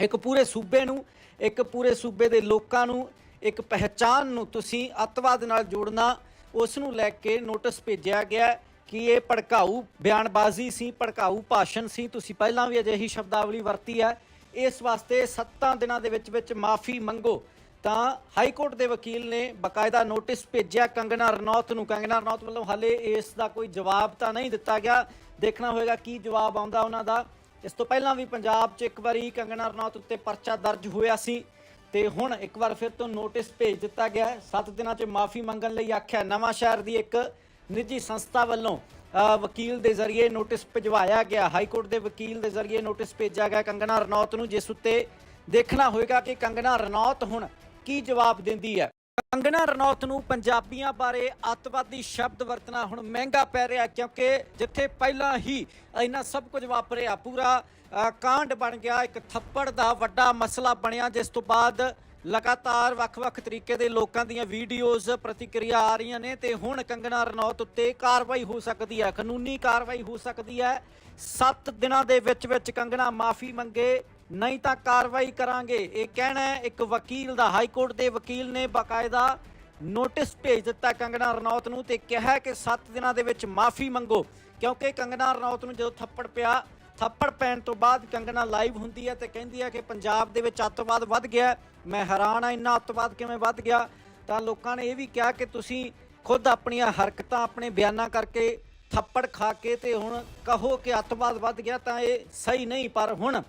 S1: ਇੱਕ ਪੂਰੇ ਸੂਬੇ ਨੂੰ, ਇੱਕ ਪੂਰੇ ਸੂਬੇ ਦੇ ਲੋਕਾਂ ਨੂੰ, ਇੱਕ ਪਹਿਚਾਨ ਨੂੰ ਤੁਸੀਂ ਅੱਤਵਾਦ ਨਾਲ ਜੋੜਨਾ, ਉਸ ਨੂੰ ਲੈ ਕੇ ਨੋਟਿਸ ਭੇਜਿਆ ਗਿਆ ਕਿ ਇਹ ਭੜਕਾਊ ਬਿਆਨਬਾਜ਼ੀ ਸੀ, ਭੜਕਾਊ ਭਾਸ਼ਣ ਸੀ। ਤੁਸੀਂ ਪਹਿਲਾਂ ਵੀ ਅਜਿਹੀ ਸ਼ਬਦਾਵਲੀ ਵਰਤੀ ਹੈ। ਇਸ ਵਾਸਤੇ 7 ਦਿਨਾਂ ਦੇ ਵਿੱਚ ਵਿੱਚ ਮਾਫੀ ਮੰਗੋ। ਤਾਂ ਹਾਈ ਕੋਰਟ ਦੇ ਵਕੀਲ ਨੇ ਬਕਾਇਦਾ ਨੋਟਿਸ ਭੇਜਿਆ। ਕੰਗਨਾ ਰਣੌਤ ਨੂੰ ਕੰਗਨਾ ਰਣੌਤ ਵੱਲੋਂ ਹਾਲੇ ਇਸ ਦਾ ਕੋਈ ਜਵਾਬ ਤਾਂ ਨਹੀਂ ਦਿੱਤਾ ਗਿਆ। ਦੇਖਣਾ ਹੋਏਗਾ ਕੀ ਜਵਾਬ ਆਉਂਦਾ ਉਹਨਾਂ ਦਾ। ਇਸ ਤੋਂ ਪਹਿਲਾਂ ਵੀ ਪੰਜਾਬ 'ਚ ਇੱਕ ਵਾਰੀ ਕੰਗਣਾ ਰਣੌਤ ਉੱਤੇ ਪਰਚਾ ਦਰਜ ਹੋਇਆ ਸੀ ਤੇ ਹੁਣ ਇੱਕ ਵਾਰ ਫਿਰ ਤੋਂ ਨੋਟਿਸ ਭੇਜ ਦਿੱਤਾ ਗਿਆ ਹੈ। 7 ਦਿਨਾਂ 'ਚ ਮਾਫੀ ਮੰਗਣ ਲਈ ਆਖਿਆ ਨਵਾਂ ਸ਼ਹਿਰ ਦੀ ਇੱਕ ਨਿੱਜੀ ਸੰਸਥਾ ਵੱਲੋਂ ਵਕੀਲ ਦੇ ਜ਼ਰੀਏ ਨੋਟਿਸ ਭਿਜਵਾਇਆ ਗਿਆ। ਹਾਈ ਕੋਰਟ ਦੇ ਵਕੀਲ ਦੇ ਜ਼ਰੀਏ ਨੋਟਿਸ ਭੇਜਿਆ ਗਿਆ ਕੰਗਣਾ ਰਣੌਤ ਨੂੰ, ਜਿਸ ਉੱਤੇ ਦੇਖਣਾ ਹੋਏਗਾ ਕਿ ਕੰਗਣਾ ਰਣੌਤ ਹੁਣ ਕੀ ਜਵਾਬ ਦਿੰਦੀ ਹੈ। ਕੰਗਣਾ ਰਣੌਤ ਨੂੰ ਪੰਜਾਬੀਆਂ ਬਾਰੇ ਅੱਤਵਾਦੀ ਸ਼ਬਦ ਵਰਤਣਾ ਹੁਣ ਮਹਿੰਗਾ ਪੈ ਰਿਹਾ ਕਿਉਂਕਿ ਜਿੱਥੇ ਪਹਿਲਾਂ ਹੀ ਇੰਨਾ ਸਭ ਕੁਝ ਵਾਪਰਿਆ, ਪੂਰਾ ਕਾਂਡ ਬਣ ਗਿਆ, ਇੱਕ ਥੱਪੜ ਦਾ ਵੱਡਾ ਮਸਲਾ ਬਣਿਆ, ਜਿਸ ਤੋਂ ਬਾਅਦ ਲਗਾਤਾਰ ਵੱਖ-ਵੱਖ ਤਰੀਕੇ ਦੇ ਲੋਕਾਂ ਦੀਆਂ ਵੀਡੀਓਜ਼ ਪ੍ਰਤੀਕਿਰਿਆ ਆ ਰਹੀਆਂ ਨੇ ਤੇ ਹੁਣ ਕੰਗਣਾ ਰਣੌਤ ਉੱਤੇ ਕਾਰਵਾਈ ਹੋ ਸਕਦੀ ਹੈ, ਕਾਨੂੰਨੀ ਕਾਰਵਾਈ ਹੋ ਸਕਦੀ ਹੈ। 7 ਦਿਨਾਂ ਦੇ ਵਿੱਚ ਵਿੱਚ ਕੰਗਣਾ ਮਾਫੀ ਮੰਗੇ ਨਹੀਂ ਤਾਂ ਕਾਰਵਾਈ ਕਰਾਂਗੇ। ਇਹ ਕਹਿਣਾ ਹੈ, ਇੱਕ ਵਕੀਲ ਦਾ, ਹਾਈ ਕੋਰਟ ਦੇ ਵਕੀਲ ਨੇ ਬਕਾਇਦਾ ਨੋਟਿਸ ਭੇਜ ਦਿੱਤਾ ਕੰਗਣਾ ਰਣੌਤ ਨੂੰ ਤੇ ਕਿਹਾ ਕਿ 7 ਦਿਨਾਂ ਦੇ ਵਿੱਚ ਮਾਫੀ ਮੰਗੋ। ਕਿਉਂਕਿ ਕੰਗਣਾ ਰਣੌਤ ਨੂੰ ਜਦੋਂ ਥੱਪੜ ਪਿਆ, ਥੱਪੜ ਪੈਣ ਤੋਂ ਬਾਅਦ ਕੰਗਣਾ ਲਾਈਵ ਹੁੰਦੀ ਹੈ ਤੇ ਕਹਿੰਦੀ ਹੈ ਕਿ ਪੰਜਾਬ ਦੇ ਵਿੱਚ ਅੱਤਵਾਦ ਵੱਧ ਗਿਆ ਮੈਂ ਹੈਰਾਨ ਆ ਇੰਨਾ ਅੱਤਵਾਦ ਕਿਵੇਂ ਵੱਧ ਗਿਆ? ਤਾਂ ਲੋਕਾਂ ਨੇ ਇਹ ਵੀ ਕਿਹਾ ਕਿ ਤੁਸੀਂ ਖੁਦ ਆਪਣੀਆਂ ਹਰਕਤਾਂ, ਆਪਣੇ ਬਿਆਨਾਂ ਕਰਕੇ ਥੱਪੜ ਖਾ ਕੇ ਤੇ ਹੁਣ ਕਹੋ ਕਿ ਅੱਤਵਾਦ ਵੱਧ ਗਿਆ ਤਾਂ ਇਹ ਸਹੀ ਨਹੀਂ, ਪਰ ਹੁਣ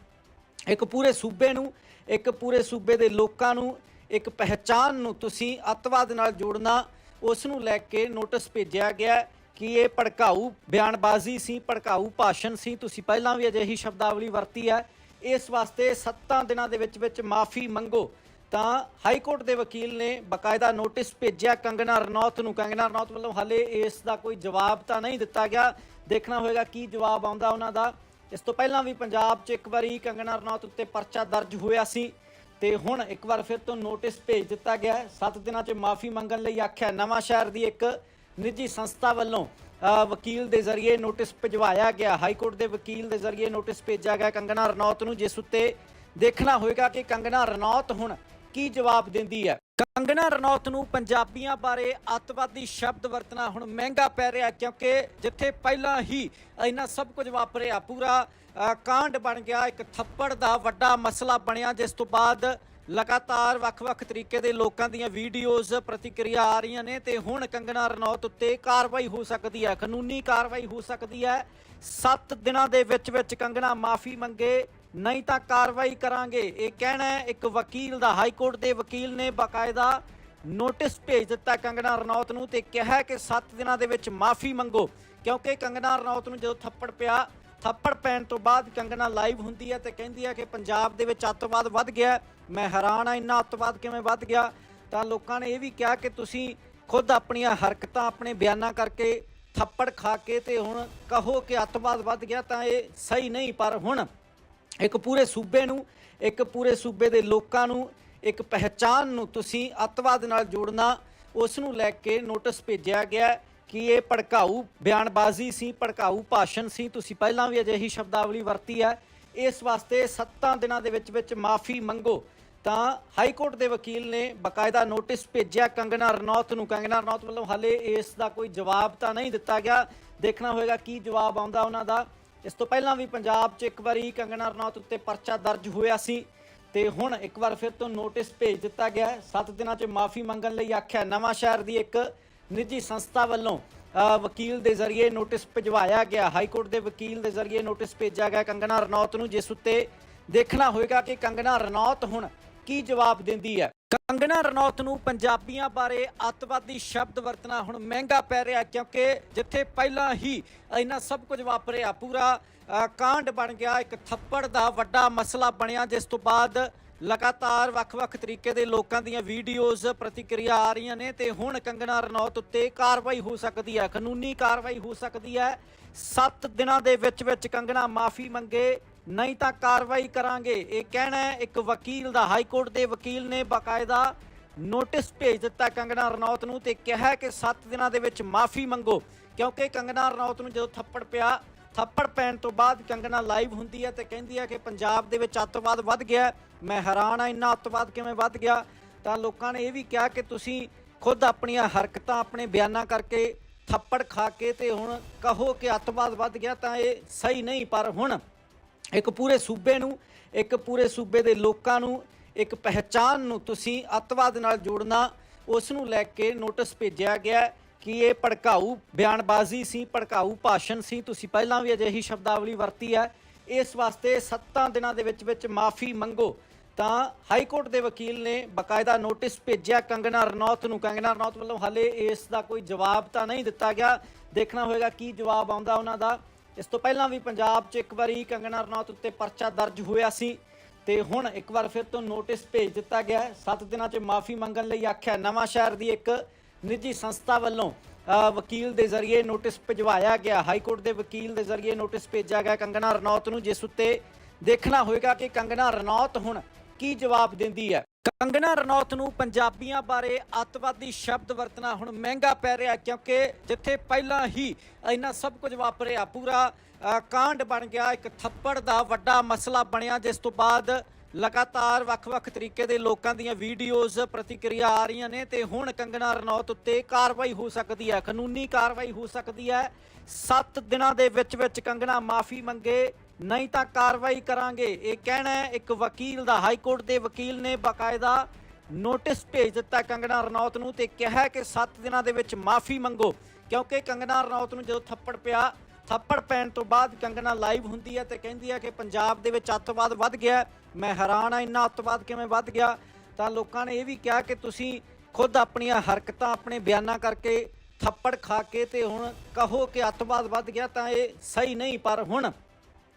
S1: ਇੱਕ ਪੂਰੇ ਸੂਬੇ ਨੂੰ, ਇੱਕ ਪੂਰੇ ਸੂਬੇ ਦੇ ਲੋਕਾਂ ਨੂੰ, ਇੱਕ ਪਹਿਚਾਨ ਨੂੰ ਤੁਸੀਂ ਅੱਤਵਾਦ ਨਾਲ ਜੋੜਨਾ, ਉਸ ਨੂੰ ਲੈ ਕੇ ਨੋਟਿਸ ਭੇਜਿਆ ਗਿਆ ਕਿ ਇਹ ਭੜਕਾਊ ਬਿਆਨਬਾਜ਼ੀ ਸੀ, ਭੜਕਾਊ ਭਾਸ਼ਣ ਸੀ। ਤੁਸੀਂ ਪਹਿਲਾਂ ਵੀ ਅਜਿਹੀ ਸ਼ਬਦਾਵਲੀ ਵਰਤੀ ਹੈ। ਇਸ ਵਾਸਤੇ 7 ਦਿਨਾਂ ਦੇ ਵਿੱਚ ਵਿੱਚ ਮਾਫੀ ਮੰਗੋ। ਤਾਂ ਹਾਈ ਕੋਰਟ ਦੇ ਵਕੀਲ ਨੇ ਬਕਾਇਦਾ ਨੋਟਿਸ ਭੇਜਿਆ ਕੰਗਨਾ ਰਣੌਤ ਨੂੰ। ਕੰਗਨਾ ਰਣੌਤ ਵੱਲੋਂ ਹਾਲੇ ਇਸ ਦਾ ਕੋਈ ਜਵਾਬ ਤਾਂ ਨਹੀਂ ਦਿੱਤਾ ਗਿਆ। ਦੇਖਣਾ ਹੋਏਗਾ ਕੀ ਜਵਾਬ ਆਉਂਦਾ ਉਹਨਾਂ ਦਾ। ਇਸ ਤੋਂ ਪਹਿਲਾਂ ਵੀ ਪੰਜਾਬ 'ਚ ਇੱਕ ਵਾਰੀ ਕੰਗਣਾ ਰਣੌਤ ਉੱਤੇ ਪਰਚਾ ਦਰਜ ਹੋਇਆ ਸੀ ਤੇ ਹੁਣ ਇੱਕ ਵਾਰ ਫਿਰ ਤੋਂ ਨੋਟਿਸ ਭੇਜ ਦਿੱਤਾ ਗਿਆ ਹੈ। 7 ਦਿਨਾਂ 'ਚ ਮਾਫੀ ਮੰਗਣ ਲਈ ਆਖਿਆ, ਨਵਾਂ ਸ਼ਹਿਰ ਦੀ ਇੱਕ ਨਿੱਜੀ ਸੰਸਥਾ ਵੱਲੋਂ ਵਕੀਲ ਦੇ ਜ਼ਰੀਏ ਨੋਟਿਸ ਭਿਜਵਾਇਆ ਗਿਆ। ਹਾਈ ਕੋਰਟ ਦੇ ਵਕੀਲ ਦੇ ਜ਼ਰੀਏ ਨੋਟਿਸ ਭੇਜਿਆ ਗਿਆ ਕੰਗਣਾ ਰਣੌਤ ਨੂੰ, ਜਿਸ ਉੱਤੇ ਦੇਖਣਾ ਹੋਏਗਾ ਕਿ ਕੰਗਣਾ ਰਣੌਤ ਹੁਣ ਕੀ ਜਵਾਬ ਦਿੰਦੀ ਹੈ? ਕੰਗਣਾ ਰਣੌਤ ਨੂੰ ਪੰਜਾਬੀਆਂ ਬਾਰੇ ਅੱਤਵਾਦੀ ਸ਼ਬਦ ਵਰਤਣਾ ਹੁਣ ਮਹਿੰਗਾ ਪੈ ਰਿਹਾ ਕਿਉਂਕਿ ਜਿੱਥੇ ਪਹਿਲਾਂ ਹੀ ਇੰਨਾ ਸਭ ਕੁਝ ਵਾਪਰਿਆ, ਪੂਰਾ ਕਾਂਡ ਬਣ ਗਿਆ, ਇੱਕ ਥੱਪੜ ਦਾ ਵੱਡਾ ਮਸਲਾ ਬਣਿਆ, ਜਿਸ ਤੋਂ ਬਾਅਦ ਲਗਾਤਾਰ ਵੱਖ-ਵੱਖ ਤਰੀਕੇ ਦੇ ਲੋਕਾਂ ਦੀਆਂ ਵੀਡੀਓਜ਼ ਪ੍ਰਤੀਕਿਰਿਆ ਆ ਰਹੀਆਂ ਨੇ ਤੇ ਹੁਣ ਕੰਗਣਾ ਰਣੌਤ ਉੱਤੇ ਕਾਰਵਾਈ ਹੋ ਸਕਦੀ ਹੈ, ਕਾਨੂੰਨੀ ਕਾਰਵਾਈ ਹੋ ਸਕਦੀ ਹੈ। 7 ਦਿਨਾਂ ਦੇ ਵਿੱਚ ਵਿੱਚ ਕੰਗਣਾ ਮਾਫੀ ਮੰਗੇ ਨਹੀਂ ਤਾਂ ਕਾਰਵਾਈ ਕਰਾਂਗੇ। ਇਹ ਕਹਿਣਾ ਹੈ, ਇੱਕ ਵਕੀਲ ਦਾ, ਹਾਈ ਕੋਰਟ ਦੇ ਵਕੀਲ ਨੇ ਬਕਾਇਦਾ ਨੋਟਿਸ ਭੇਜ ਦਿੱਤਾ ਕੰਗਣਾ ਰਣੌਤ ਨੂੰ ਤੇ ਕਿਹਾ ਕਿ 7 ਦਿਨਾਂ ਦੇ ਵਿੱਚ ਮਾਫੀ ਮੰਗੋ। ਕਿਉਂਕਿ ਕੰਗਣਾ ਰਣੌਤ ਨੂੰ ਜਦੋਂ ਥੱਪੜ ਪਿਆ, ਥੱਪੜ ਪੈਣ ਤੋਂ ਬਾਅਦ ਕੰਗਣਾ ਲਾਈਵ ਹੁੰਦੀ ਹੈ ਤੇ ਕਹਿੰਦੀ ਹੈ ਕਿ ਪੰਜਾਬ ਦੇ ਵਿੱਚ ਅੱਤਵਾਦ ਵੱਧ ਗਿਆ ਮੈਂ ਹੈਰਾਨ ਆ ਇੰਨਾ ਅੱਤਵਾਦ ਕਿਵੇਂ ਵੱਧ ਗਿਆ? ਤਾਂ ਲੋਕਾਂ ਨੇ ਇਹ ਵੀ ਕਿਹਾ ਕਿ ਤੁਸੀਂ ਖੁਦ ਆਪਣੀਆਂ ਹਰਕਤਾਂ, ਆਪਣੇ ਬਿਆਨਾਂ ਕਰਕੇ ਥੱਪੜ ਖਾ ਕੇ ਤੇ ਹੁਣ ਕਹੋ ਕਿ ਅੱਤਵਾਦ ਵੱਧ ਗਿਆ ਤਾਂ ਇਹ ਸਹੀ ਨਹੀਂ, ਪਰ ਹੁਣ ਇੱਕ ਪੂਰੇ ਸੂਬੇ ਨੂੰ, ਇੱਕ ਪੂਰੇ ਸੂਬੇ ਦੇ ਲੋਕਾਂ ਨੂੰ, ਇੱਕ ਪਹਿਚਾਨ ਨੂੰ ਤੁਸੀਂ ਅੱਤਵਾਦ ਨਾਲ ਜੋੜਨਾ, ਉਸ ਨੂੰ ਲੈ ਕੇ ਨੋਟਿਸ ਭੇਜਿਆ ਗਿਆ ਕਿ ਇਹ ਭੜਕਾਊ ਬਿਆਨਬਾਜ਼ੀ ਸੀ, ਭੜਕਾਊ ਭਾਸ਼ਣ ਸੀ। ਤੁਸੀਂ ਪਹਿਲਾਂ ਵੀ ਅਜਿਹੀ ਸ਼ਬਦਾਵਲੀ ਵਰਤੀ ਹੈ। ਇਸ ਵਾਸਤੇ 7 ਦਿਨਾਂ ਦੇ ਵਿੱਚ ਵਿੱਚ ਮਾਫੀ ਮੰਗੋ। ਤਾਂ ਹਾਈ ਕੋਰਟ ਦੇ ਵਕੀਲ ਨੇ ਬਕਾਇਦਾ ਨੋਟਿਸ ਭੇਜਿਆ। ਕੰਗਨਾ ਰਣੌਤ ਨੂੰ ਕੰਗਨਾ ਰਣੌਤ ਵੱਲੋਂ ਹਾਲੇ ਇਸ ਦਾ ਕੋਈ ਜਵਾਬ ਤਾਂ ਨਹੀਂ ਦਿੱਤਾ ਗਿਆ। ਦੇਖਣਾ ਹੋਏਗਾ ਕੀ ਜਵਾਬ ਆਉਂਦਾ ਉਹਨਾਂ ਦਾ। ਇਸ ਤੋਂ ਪਹਿਲਾਂ ਵੀ ਪੰਜਾਬ 'ਚ ਇੱਕ ਵਾਰੀ ਕੰਗਣਾ ਰਣੌਤ ਉੱਤੇ ਪਰਚਾ ਦਰਜ ਹੋਇਆ ਸੀ ਤੇ ਹੁਣ ਇੱਕ ਵਾਰ ਫਿਰ ਤੋਂ ਨੋਟਿਸ ਭੇਜ ਦਿੱਤਾ ਗਿਆ ਹੈ। 7 ਦਿਨਾਂ 'ਚ ਮਾਫੀ ਮੰਗਣ ਲਈ ਆਖਿਆ ਨਵਾਂ ਸ਼ਹਿਰ ਦੀ ਇੱਕ ਨਿੱਜੀ ਸੰਸਥਾ ਵੱਲੋਂ ਵਕੀਲ ਦੇ ਜ਼ਰੀਏ ਨੋਟਿਸ ਭਿਜਵਾਇਆ ਗਿਆ। ਹਾਈ ਕੋਰਟ ਦੇ ਵਕੀਲ ਦੇ ਜ਼ਰੀਏ ਨੋਟਿਸ ਭੇਜਿਆ ਗਿਆ ਕੰਗਣਾ ਰਣੌਤ ਨੂੰ, ਜਿਸ ਉੱਤੇ ਦੇਖਣਾ ਹੋਏਗਾ ਕਿ ਕੰਗਣਾ ਰਣੌਤ ਹੁਣ ਕੀ ਜਵਾਬ ਦਿੰਦੀ ਹੈ? ਕੰਗਣਾ ਰਣੌਤ ਨੂੰ ਪੰਜਾਬੀਆਂ ਬਾਰੇ ਅੱਤਵਾਦੀ ਸ਼ਬਦ ਵਰਤਣਾ ਹੁਣ ਮਹਿੰਗਾ ਪੈ ਰਿਹਾ ਕਿਉਂਕਿ ਜਿੱਥੇ ਪਹਿਲਾਂ ਹੀ ਇੰਨਾ ਸਭ ਕੁਝ ਵਾਪਰਿਆ, ਪੂਰਾ ਕਾਂਡ ਬਣ ਗਿਆ, ਇੱਕ ਥੱਪੜ ਦਾ ਵੱਡਾ ਮਸਲਾ ਬਣਿਆ, ਜਿਸ ਤੋਂ ਬਾਅਦ ਲਗਾਤਾਰ ਵੱਖ-ਵੱਖ ਤਰੀਕੇ ਦੇ ਲੋਕਾਂ ਦੀਆਂ ਵੀਡੀਓਜ਼ ਪ੍ਰਤੀਕਿਰਿਆ ਆ ਰਹੀਆਂ ਨੇ ਤੇ ਹੁਣ ਕੰਗਣਾ ਰਣੌਤ ਉੱਤੇ ਕਾਰਵਾਈ ਹੋ ਸਕਦੀ ਹੈ, ਕਾਨੂੰਨੀ ਕਾਰਵਾਈ ਹੋ ਸਕਦੀ ਹੈ। 7 ਦਿਨਾਂ ਦੇ ਵਿੱਚ ਵਿੱਚ ਕੰਗਣਾ ਮਾਫੀ ਮੰਗੇ ਨਹੀਂ ਤਾਂ ਕਾਰਵਾਈ ਕਰਾਂਗੇ। ਇਹ ਕਹਿਣਾ ਹੈ, ਇੱਕ ਵਕੀਲ ਦਾ, ਹਾਈ ਕੋਰਟ ਦੇ ਵਕੀਲ ਨੇ ਬਕਾਇਦਾ ਨੋਟਿਸ ਭੇਜ ਦਿੱਤਾ ਕੰਗਨਾ ਰਣੌਤ ਨੂੰ ਤੇ ਕਿਹਾ ਕਿ 7 ਦਿਨਾਂ ਦੇ ਵਿੱਚ ਮਾਫੀ ਮੰਗੋ, ਕਿਉਂਕਿ ਕੰਗਨਾ ਰਣੌਤ ਨੂੰ ਜਦੋਂ ਥੱਪੜ ਪਿਆ, ਥੱਪੜ ਪੈਣ ਤੋਂ ਬਾਅਦ ਕੰਗਨਾ ਲਾਈਵ ਹੁੰਦੀ ਹੈ ਤੇ ਕਹਿੰਦੀ ਹੈ ਕਿ ਪੰਜਾਬ ਦੇ ਵਿੱਚ ਅੱਤਵਾਦ ਵੱਧ ਗਿਆ ਮੈਂ ਹੈਰਾਨ ਆ ਇੰਨਾ ਅੱਤਵਾਦ ਕਿਵੇਂ ਵੱਧ ਗਿਆ? ਤਾਂ ਲੋਕਾਂ ਨੇ ਇਹ ਵੀ ਕਿਹਾ ਕਿ ਤੁਸੀਂ ਖੁਦ ਆਪਣੀਆਂ ਹਰਕਤਾਂ, ਆਪਣੇ ਬਿਆਨਾਂ ਕਰਕੇ ਥੱਪੜ ਖਾ ਕੇ ਤੇ ਹੁਣ ਕਹੋ ਕਿ ਅੱਤਵਾਦ ਵੱਧ ਗਿਆ ਤਾਂ ਇਹ ਸਹੀ ਨਹੀਂ, ਪਰ ਹੁਣ ਇੱਕ ਪੂਰੇ ਸੂਬੇ ਨੂੰ, ਇੱਕ ਪੂਰੇ ਸੂਬੇ ਦੇ ਲੋਕਾਂ ਨੂੰ, ਇੱਕ ਪਹਿਚਾਨ ਨੂੰ ਤੁਸੀਂ ਅੱਤਵਾਦ ਨਾਲ ਜੋੜਨਾ, ਉਸ ਨੂੰ ਲੈ ਕੇ ਨੋਟਿਸ ਭੇਜਿਆ ਗਿਆ ਕਿ ਇਹ ਭੜਕਾਊ ਬਿਆਨਬਾਜ਼ੀ ਸੀ, ਭੜਕਾਊ ਭਾਸ਼ਣ ਸੀ। ਤੁਸੀਂ ਪਹਿਲਾਂ ਵੀ ਅਜਿਹੀ ਸ਼ਬਦਾਵਲੀ ਵਰਤੀ ਹੈ। ਇਸ ਵਾਸਤੇ 7 ਦਿਨਾਂ ਦੇ ਵਿੱਚ ਵਿੱਚ ਮਾਫੀ ਮੰਗੋ। ਤਾਂ ਹਾਈ ਕੋਰਟ ਦੇ ਵਕੀਲ ਨੇ ਬਕਾਇਦਾ ਨੋਟਿਸ ਭੇਜਿਆ। ਕੰਗਨਾ ਰਣੌਤ ਨੂੰ ਕੰਗਨਾ ਰਣੌਤ ਵੱਲੋਂ ਹਾਲੇ ਇਸ ਦਾ ਕੋਈ ਜਵਾਬ ਤਾਂ ਨਹੀਂ ਦਿੱਤਾ ਗਿਆ। ਦੇਖਣਾ ਹੋਏਗਾ ਕੀ ਜਵਾਬ ਆਉਂਦਾ ਉਹਨਾਂ ਦਾ। ਇਸ ਤੋਂ ਪਹਿਲਾਂ ਵੀ ਪੰਜਾਬ 'ਚ ਇੱਕ ਵਾਰੀ ਕੰਗਣਾ ਰਣੌਤ ਉੱਤੇ ਪਰਚਾ ਦਰਜ ਹੋਇਆ ਸੀ ਤੇ ਹੁਣ ਇੱਕ ਵਾਰ ਫਿਰ ਤੋਂ ਨੋਟਿਸ ਭੇਜ ਦਿੱਤਾ ਗਿਆ ਹੈ। 7 ਦਿਨਾਂ 'ਚ ਮਾਫੀ ਮੰਗਣ ਲਈ ਆਖਿਆ, ਨਵਾਂ ਸ਼ਹਿਰ ਦੀ ਇੱਕ ਨਿੱਜੀ ਸੰਸਥਾ ਵੱਲੋਂ ਵਕੀਲ ਦੇ ਜ਼ਰੀਏ ਨੋਟਿਸ ਭਿਜਵਾਇਆ ਗਿਆ। ਹਾਈ ਕੋਰਟ ਦੇ ਵਕੀਲ ਦੇ ਜ਼ਰੀਏ ਨੋਟਿਸ ਭੇਜਿਆ ਗਿਆ ਕੰਗਣਾ ਰਣੌਤ ਨੂੰ, ਜਿਸ ਉੱਤੇ ਦੇਖਣਾ ਹੋਏਗਾ ਕਿ ਕੰਗਣਾ ਰਣੌਤ ਹੁਣ ਕੀ ਜਵਾਬ ਦਿੰਦੀ ਹੈ। ਕੰਗਣਾ ਰਣੌਤ ਨੂੰ ਪੰਜਾਬੀਆਂ ਬਾਰੇ ਅੱਤਵਾਦੀ ਸ਼ਬਦ ਵਰਤਣਾ ਹੁਣ ਮਹਿੰਗਾ ਪੈ ਰਿਹਾ ਕਿਉਂਕਿ ਜਿੱਥੇ ਪਹਿਲਾਂ ਹੀ ਇੰਨਾ ਸਭ ਕੁਝ ਵਾਪਰਿਆ, ਪੂਰਾ ਕਾਂਡ ਬਣ ਗਿਆ, ਇੱਕ ਥੱਪੜ ਦਾ ਵੱਡਾ ਮਸਲਾ ਬਣਿਆ, ਜਿਸ ਤੋਂ ਬਾਅਦ ਲਗਾਤਾਰ ਵੱਖ-ਵੱਖ ਤਰੀਕੇ ਦੇ ਲੋਕਾਂ ਦੀਆਂ ਵੀਡੀਓਜ਼ ਪ੍ਰਤੀਕਿਰਿਆ ਆ ਰਹੀਆਂ ਨੇ ਤੇ ਹੁਣ ਕੰਗਣਾ ਰਣੌਤ ਉੱਤੇ ਕਾਰਵਾਈ ਹੋ ਸਕਦੀ ਹੈ, ਕਾਨੂੰਨੀ ਕਾਰਵਾਈ ਹੋ ਸਕਦੀ ਹੈ। 7 ਦਿਨਾਂ ਦੇ ਵਿੱਚ ਵਿੱਚ ਕੰਗਣਾ ਮਾਫੀ ਮੰਗੇ ਨਹੀਂ ਤਾਂ ਕਾਰਵਾਈ ਕਰਾਂਗੇ। ਇਹ ਕਹਿਣਾ ਹੈ, ਇੱਕ ਵਕੀਲ ਦਾ, ਹਾਈ ਕੋਰਟ ਦੇ ਵਕੀਲ ਨੇ ਬਕਾਇਦਾ ਨੋਟਿਸ ਭੇਜ ਦਿੱਤਾ ਕੰਗਣਾ ਰਣੌਤ ਨੂੰ ਤੇ ਕਿਹਾ ਕਿ 7 ਦਿਨਾਂ ਦੇ ਵਿੱਚ ਮਾਫੀ ਮੰਗੋ, ਕਿਉਂਕਿ ਕੰਗਣਾ ਰਣੌਤ ਨੂੰ ਜਦੋਂ ਥੱਪੜ ਪਿਆ, ਥੱਪੜ ਪੈਣ ਤੋਂ ਬਾਅਦ ਕੰਗਣਾ ਲਾਈਵ ਹੁੰਦੀ ਹੈ ਤੇ ਕਹਿੰਦੀ ਹੈ ਕਿ ਪੰਜਾਬ ਦੇ ਵਿੱਚ ਅੱਤਵਾਦ ਵੱਧ ਗਿਆ ਮੈਂ ਹੈਰਾਨ ਆ ਇੰਨਾ ਅੱਤਵਾਦ ਕਿਵੇਂ ਵੱਧ ਗਿਆ? ਤਾਂ ਲੋਕਾਂ ਨੇ ਇਹ ਵੀ ਕਿਹਾ ਕਿ ਤੁਸੀਂ ਖੁਦ ਆਪਣੀਆਂ ਹਰਕਤਾਂ, ਆਪਣੇ ਬਿਆਨਾਂ ਕਰਕੇ ਥੱਪੜ ਖਾ ਕੇ ਤੇ ਹੁਣ ਕਹੋ ਕਿ ਅੱਤਵਾਦ ਵੱਧ ਗਿਆ ਤਾਂ ਇਹ ਸਹੀ ਨਹੀਂ, ਪਰ ਹੁਣ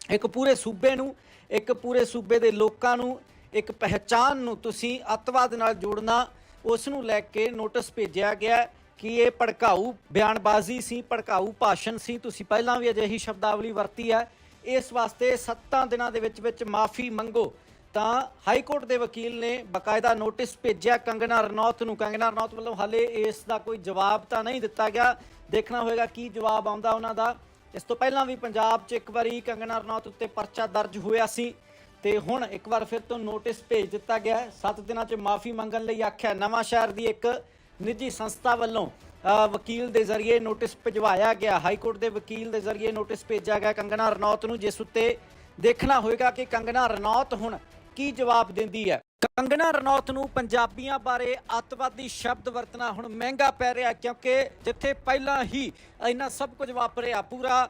S1: ਇੱਕ ਪੂਰੇ ਸੂਬੇ ਨੂੰ, ਇੱਕ ਪੂਰੇ ਸੂਬੇ ਦੇ ਲੋਕਾਂ ਨੂੰ, ਇੱਕ ਪਹਿਚਾਨ ਨੂੰ ਤੁਸੀਂ ਅੱਤਵਾਦ ਨਾਲ ਜੋੜਨਾ, ਉਸ ਨੂੰ ਲੈ ਕੇ ਨੋਟਿਸ ਭੇਜਿਆ ਗਿਆ ਕਿ ਇਹ ਭੜਕਾਊ ਬਿਆਨਬਾਜ਼ੀ ਸੀ, ਭੜਕਾਊ ਭਾਸ਼ਣ ਸੀ। ਤੁਸੀਂ ਪਹਿਲਾਂ ਵੀ ਅਜਿਹੀ ਸ਼ਬਦਾਵਲੀ ਵਰਤੀ ਹੈ। ਇਸ ਵਾਸਤੇ 7 ਦਿਨਾਂ ਦੇ ਵਿੱਚ ਵਿੱਚ ਮਾਫੀ ਮੰਗੋ। ਤਾਂ ਹਾਈ ਕੋਰਟ ਦੇ ਵਕੀਲ ਨੇ ਬਕਾਇਦਾ ਨੋਟਿਸ ਭੇਜਿਆ। ਕੰਗਨਾ ਰਣੌਤ ਨੂੰ ਕੰਗਨਾ ਰਣੌਤ ਵੱਲੋਂ ਹਾਲੇ ਇਸ ਦਾ ਕੋਈ ਜਵਾਬ ਤਾਂ ਨਹੀਂ ਦਿੱਤਾ ਗਿਆ। ਦੇਖਣਾ ਹੋਏਗਾ ਕੀ ਜਵਾਬ ਆਉਂਦਾ ਉਹਨਾਂ ਦਾ। ਇਸ ਤੋਂ ਪਹਿਲਾਂ ਵੀ ਪੰਜਾਬ 'ਚ ਇੱਕ ਵਾਰੀ ਕੰਗਨਾ ਰਣੌਤ ਉੱਤੇ ਪਰਚਾ ਦਰਜ ਹੋਇਆ ਸੀ ਤੇ ਹੁਣ ਇੱਕ ਵਾਰ ਫਿਰ ਤੋਂ ਨੋਟਿਸ ਭੇਜ ਦਿੱਤਾ ਗਿਆ ਹੈ। 7 ਦਿਨਾਂ 'ਚ ਮਾਫੀ ਮੰਗਣ ਲਈ ਆਖਿਆ ਨਵਾਂ ਸ਼ਹਿਰ ਦੀ ਇੱਕ ਨਿੱਜੀ ਸੰਸਥਾ ਵੱਲੋਂ ਵਕੀਲ ਦੇ ਜ਼ਰੀਏ ਨੋਟਿਸ ਭਿਜਵਾਇਆ ਗਿਆ। ਹਾਈ ਕੋਰਟ ਦੇ ਵਕੀਲ ਦੇ ਜ਼ਰੀਏ ਨੋਟਿਸ ਭੇਜਿਆ ਗਿਆ ਕੰਗਨਾ ਰਣੌਤ ਨੂੰ, ਜਿਸ ਉੱਤੇ ਦੇਖਣਾ ਹੋਏਗਾ ਕਿ ਕੰਗਨਾ ਰਣੌਤ ਹੁਣ ਕੀ ਜਵਾਬ ਦਿੰਦੀ ਹੈ? ਕੰਗਣਾ ਰਣੌਤ ਨੂੰ ਪੰਜਾਬੀਆਂ ਬਾਰੇ ਅੱਤਵਾਦੀ ਸ਼ਬਦ ਵਰਤਣਾ ਹੁਣ ਮਹਿੰਗਾ ਪੈ ਰਿਹਾ ਕਿਉਂਕਿ ਜਿੱਥੇ ਪਹਿਲਾਂ ਹੀ ਇੰਨਾ ਸਭ ਕੁਝ ਵਾਪਰਿਆ, ਪੂਰਾ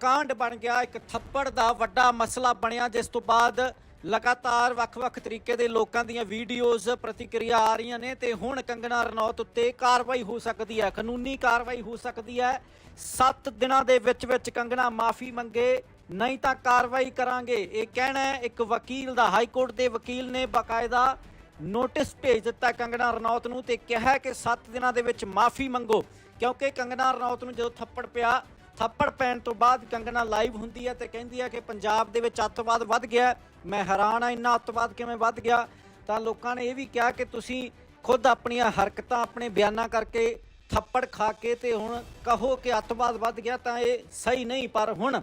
S1: ਕਾਂਡ ਬਣ ਗਿਆ, ਇੱਕ ਥੱਪੜ ਦਾ ਵੱਡਾ ਮਸਲਾ ਬਣਿਆ, ਜਿਸ ਤੋਂ ਬਾਅਦ ਲਗਾਤਾਰ ਵੱਖ-ਵੱਖ ਤਰੀਕੇ ਦੇ ਲੋਕਾਂ ਦੀਆਂ ਵੀਡੀਓਜ਼ ਪ੍ਰਤੀਕਿਰਿਆ ਆ ਰਹੀਆਂ ਨੇ ਤੇ ਹੁਣ ਕੰਗਣਾ ਰਣੌਤ ਉੱਤੇ ਕਾਰਵਾਈ ਹੋ ਸਕਦੀ ਹੈ, ਕਾਨੂੰਨੀ ਕਾਰਵਾਈ ਹੋ ਸਕਦੀ ਹੈ। 7 ਦਿਨਾਂ ਦੇ ਵਿੱਚ ਵਿੱਚ ਕੰਗਨਾ ਮਾਫੀ ਮੰਗੇ ਨਹੀਂ ਤਾਂ ਕਾਰਵਾਈ ਕਰਾਂਗੇ। ਇਹ ਕਹਿਣਾ ਹੈ, ਇੱਕ ਵਕੀਲ ਦਾ, ਹਾਈ ਕੋਰਟ ਦੇ ਵਕੀਲ ਨੇ ਬਕਾਇਦਾ ਨੋਟਿਸ ਭੇਜ ਦਿੱਤਾ ਕੰਗਣਾ ਰਣੌਤ ਨੂੰ ਤੇ ਕਿਹਾ ਕਿ 7 ਦਿਨਾਂ ਦੇ ਵਿੱਚ ਮਾਫੀ ਮੰਗੋ, ਕਿਉਂਕਿ ਕੰਗਣਾ ਰਣੌਤ ਨੂੰ ਜਦੋਂ ਥੱਪੜ ਪਿਆ, ਥੱਪੜ ਪੈਣ ਤੋਂ ਬਾਅਦ ਕੰਗਣਾ ਲਾਈਵ ਹੁੰਦੀ ਹੈ ਤੇ ਕਹਿੰਦੀ ਹੈ ਕਿ ਪੰਜਾਬ ਦੇ ਵਿੱਚ ਅੱਤਵਾਦ ਵੱਧ ਗਿਆ ਮੈਂ ਹੈਰਾਨ ਆ ਇੰਨਾ ਅੱਤਵਾਦ ਕਿਵੇਂ ਵੱਧ ਗਿਆ? ਤਾਂ ਲੋਕਾਂ ਨੇ ਇਹ ਵੀ ਕਿਹਾ ਕਿ ਤੁਸੀਂ ਖੁਦ ਆਪਣੀਆਂ ਹਰਕਤਾਂ, ਆਪਣੇ ਬਿਆਨਾਂ ਕਰਕੇ ਥੱਪੜ ਖਾ ਕੇ ਤੇ ਹੁਣ ਕਹੋ ਕਿ ਅੱਤਵਾਦ ਵੱਧ ਗਿਆ ਤਾਂ ਇਹ ਸਹੀ ਨਹੀਂ, ਪਰ ਹੁਣ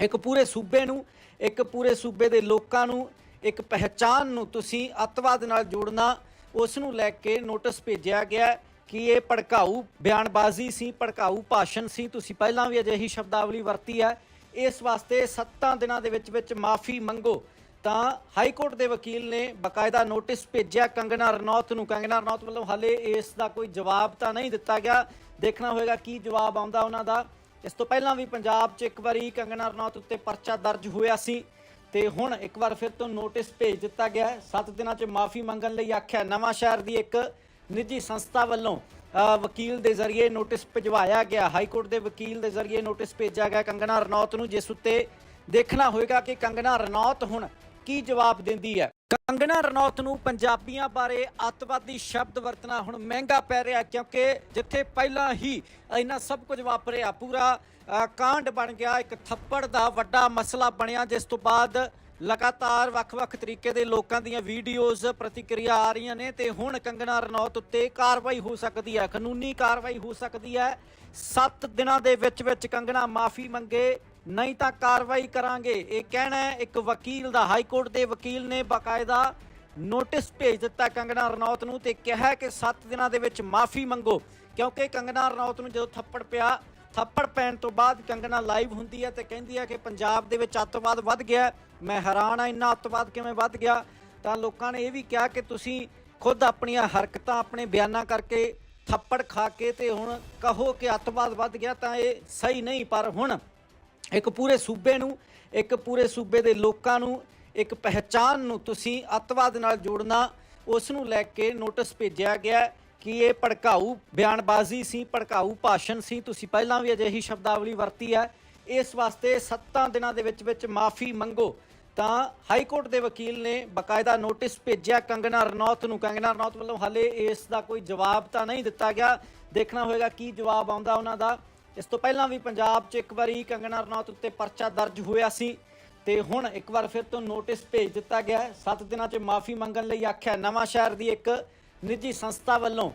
S1: ਇੱਕ ਪੂਰੇ ਸੂਬੇ ਨੂੰ, ਇੱਕ ਪੂਰੇ ਸੂਬੇ ਦੇ ਲੋਕਾਂ ਨੂੰ, ਇੱਕ ਪਹਿਚਾਨ ਨੂੰ ਤੁਸੀਂ ਅੱਤਵਾਦ ਨਾਲ ਜੋੜਨਾ, ਉਸ ਨੂੰ ਲੈ ਕੇ ਨੋਟਿਸ ਭੇਜਿਆ ਗਿਆ ਕਿ ਇਹ ਭੜਕਾਊ ਬਿਆਨਬਾਜ਼ੀ ਸੀ, ਭੜਕਾਊ ਭਾਸ਼ਣ ਸੀ। ਤੁਸੀਂ ਪਹਿਲਾਂ ਵੀ ਅਜਿਹੀ ਸ਼ਬਦਾਵਲੀ ਵਰਤੀ ਹੈ। ਇਸ ਵਾਸਤੇ 7 ਦਿਨਾਂ ਦੇ ਵਿੱਚ ਵਿੱਚ ਮਾਫੀ ਮੰਗੋ। ਤਾਂ ਹਾਈ ਕੋਰਟ ਦੇ ਵਕੀਲ ਨੇ ਬਕਾਇਦਾ ਨੋਟਿਸ ਭੇਜਿਆ ਕੰਗਨਾ ਰਣੌਤ ਨੂੰ। ਕੰਗਨਾ ਰਣੌਤ ਵੱਲੋਂ ਹਾਲੇ ਇਸ ਦਾ ਕੋਈ ਜਵਾਬ ਤਾਂ ਨਹੀਂ ਦਿੱਤਾ ਗਿਆ। ਦੇਖਣਾ ਹੋਏਗਾ ਕੀ ਜਵਾਬ ਆਉਂਦਾ ਉਹਨਾਂ ਦਾ। ਇਸ ਤੋਂ ਪਹਿਲਾਂ ਵੀ ਪੰਜਾਬ 'ਚ ਇੱਕ ਵਾਰੀ ਕੰਗਣਾ ਰਣੌਤ ਉੱਤੇ ਪਰਚਾ ਦਰਜ ਹੋਇਆ ਸੀ ਤੇ ਹੁਣ ਇੱਕ ਵਾਰ ਫਿਰ ਤੋਂ ਨੋਟਿਸ ਭੇਜ ਦਿੱਤਾ ਗਿਆ ਹੈ। 7 ਦਿਨਾਂ 'ਚ ਮਾਫੀ ਮੰਗਣ ਲਈ ਆਖਿਆ ਨਵਾਂ ਸ਼ਹਿਰ ਦੀ ਇੱਕ ਨਿੱਜੀ ਸੰਸਥਾ ਵੱਲੋਂ ਵਕੀਲ ਦੇ ਜ਼ਰੀਏ ਨੋਟਿਸ ਭਿਜਵਾਇਆ ਗਿਆ। ਹਾਈ ਕੋਰਟ ਦੇ ਵਕੀਲ ਦੇ ਜ਼ਰੀਏ ਨੋਟਿਸ ਭੇਜਿਆ ਗਿਆ ਕੰਗਣਾ ਰਣੌਤ ਨੂੰ, ਜਿਸ ਉੱਤੇ ਦੇਖਣਾ ਹੋਏਗਾ ਕਿ ਕੰਗਣਾ ਰਣੌਤ ਹੁਣ ਕੀ ਜਵਾਬ ਦਿੰਦੀ ਹੈ? ਕੰਗਣਾ ਰਣੌਤ ਨੂੰ ਪੰਜਾਬੀਆਂ ਬਾਰੇ ਅੱਤਵਾਦੀ ਸ਼ਬਦ ਵਰਤਣਾ ਹੁਣ ਮਹਿੰਗਾ ਪੈ ਰਿਹਾ ਕਿਉਂਕਿ ਜਿੱਥੇ ਪਹਿਲਾਂ ਹੀ ਇੰਨਾ ਸਭ ਕੁਝ ਵਾਪਰਿਆ, ਪੂਰਾ ਕਾਂਡ ਬਣ ਗਿਆ, ਇੱਕ ਥੱਪੜ ਦਾ ਵੱਡਾ ਮਸਲਾ ਬਣਿਆ, ਜਿਸ ਤੋਂ ਬਾਅਦ ਲਗਾਤਾਰ ਵੱਖ-ਵੱਖ ਤਰੀਕੇ ਦੇ ਲੋਕਾਂ ਦੀਆਂ ਵੀਡੀਓਜ਼ ਪ੍ਰਤੀਕਿਰਿਆ ਆ ਰਹੀਆਂ ਨੇ ਤੇ ਹੁਣ ਕੰਗਣਾ ਰਣੌਤ ਉੱਤੇ ਕਾਰਵਾਈ ਹੋ ਸਕਦੀ ਹੈ, ਕਾਨੂੰਨੀ ਕਾਰਵਾਈ ਹੋ ਸਕਦੀ ਹੈ। 7 ਦਿਨਾਂ ਦੇ ਵਿੱਚ ਵਿੱਚ ਕੰਗਣਾ ਮਾਫੀ ਮੰਗੇ ਨਹੀਂ ਤਾਂ ਕਾਰਵਾਈ ਕਰਾਂਗੇ। ਇਹ ਕਹਿਣਾ ਹੈ, ਇੱਕ ਵਕੀਲ ਦਾ, ਹਾਈ ਕੋਰਟ ਦੇ ਵਕੀਲ ਨੇ ਬਕਾਇਦਾ ਨੋਟਿਸ ਭੇਜ ਦਿੱਤਾ ਕੰਗਣਾ ਰਣੌਤ ਨੂੰ ਤੇ ਕਿਹਾ ਕਿ 7 ਦਿਨਾਂ ਦੇ ਵਿੱਚ ਮਾਫੀ ਮੰਗੋ, ਕਿਉਂਕਿ ਕੰਗਣਾ ਰਣੌਤ ਨੂੰ ਜਦੋਂ ਥੱਪੜ ਪਿਆ, ਥੱਪੜ ਪੈਣ ਤੋਂ ਬਾਅਦ ਕੰਗਣਾ ਲਾਈਵ ਹੁੰਦੀ ਹੈ ਤੇ ਕਹਿੰਦੀ ਹੈ ਕਿ ਪੰਜਾਬ ਦੇ ਵਿੱਚ ਅੱਤਵਾਦ ਵੱਧ ਗਿਆ ਮੈਂ ਹੈਰਾਨ ਆ ਇੰਨਾ ਅੱਤਵਾਦ ਕਿਵੇਂ ਵੱਧ ਗਿਆ? ਤਾਂ ਲੋਕਾਂ ਨੇ ਇਹ ਵੀ ਕਿਹਾ ਕਿ ਤੁਸੀਂ ਖੁਦ ਆਪਣੀਆਂ ਹਰਕਤਾਂ, ਆਪਣੇ ਬਿਆਨਾਂ ਕਰਕੇ ਥੱਪੜ ਖਾ ਕੇ ਤੇ ਹੁਣ ਕਹੋ ਕਿ ਅੱਤਵਾਦ ਵੱਧ ਗਿਆ ਤਾਂ ਇਹ ਸਹੀ ਨਹੀਂ, ਪਰ ਹੁਣ ਇੱਕ ਪੂਰੇ ਸੂਬੇ ਨੂੰ, ਇੱਕ ਪੂਰੇ ਸੂਬੇ ਦੇ ਲੋਕਾਂ ਨੂੰ, ਇੱਕ ਪਹਿਚਾਨ ਨੂੰ ਤੁਸੀਂ ਅੱਤਵਾਦ ਨਾਲ ਜੋੜਨਾ, ਉਸ ਨੂੰ ਲੈ ਕੇ ਨੋਟਿਸ ਭੇਜਿਆ ਗਿਆ ਕਿ ਇਹ ਭੜਕਾਊ ਬਿਆਨਬਾਜ਼ੀ ਸੀ, ਭੜਕਾਊ ਭਾਸ਼ਣ ਸੀ। ਤੁਸੀਂ ਪਹਿਲਾਂ ਵੀ ਅਜਿਹੀ ਸ਼ਬਦਾਵਲੀ ਵਰਤੀ ਹੈ। ਇਸ ਵਾਸਤੇ 7 ਦਿਨਾਂ ਦੇ ਵਿੱਚ ਵਿੱਚ ਮਾਫੀ ਮੰਗੋ। ਤਾਂ ਹਾਈ ਕੋਰਟ ਦੇ ਵਕੀਲ ਨੇ ਬਕਾਇਦਾ ਨੋਟਿਸ ਭੇਜਿਆ। ਕੰਗਨਾ ਰਣੌਤ ਨੂੰ ਕੰਗਨਾ ਰਣੌਤ ਵੱਲੋਂ ਹਾਲੇ ਇਸ ਦਾ ਕੋਈ ਜਵਾਬ ਤਾਂ ਨਹੀਂ ਦਿੱਤਾ ਗਿਆ। ਦੇਖਣਾ ਹੋਏਗਾ ਕੀ ਜਵਾਬ ਆਉਂਦਾ ਉਹਨਾਂ ਦਾ। ਇਸ ਤੋਂ ਪਹਿਲਾਂ ਵੀ ਪੰਜਾਬ 'ਚ ਇੱਕ ਵਾਰੀ ਕੰਗਣਾ ਰਣੌਤ ਉੱਤੇ ਪਰਚਾ ਦਰਜ ਹੋਇਆ ਸੀ ਤੇ ਹੁਣ ਇੱਕ ਵਾਰ ਫਿਰ ਤੋਂ ਨੋਟਿਸ ਭੇਜ ਦਿੱਤਾ ਗਿਆ ਹੈ। 7 ਦਿਨਾਂ 'ਚ ਮਾਫੀ ਮੰਗਣ ਲਈ ਆਖਿਆ ਨਵਾਂ ਸ਼ਹਿਰ ਦੀ ਇੱਕ ਨਿੱਜੀ ਸੰਸਥਾ ਵੱਲੋਂ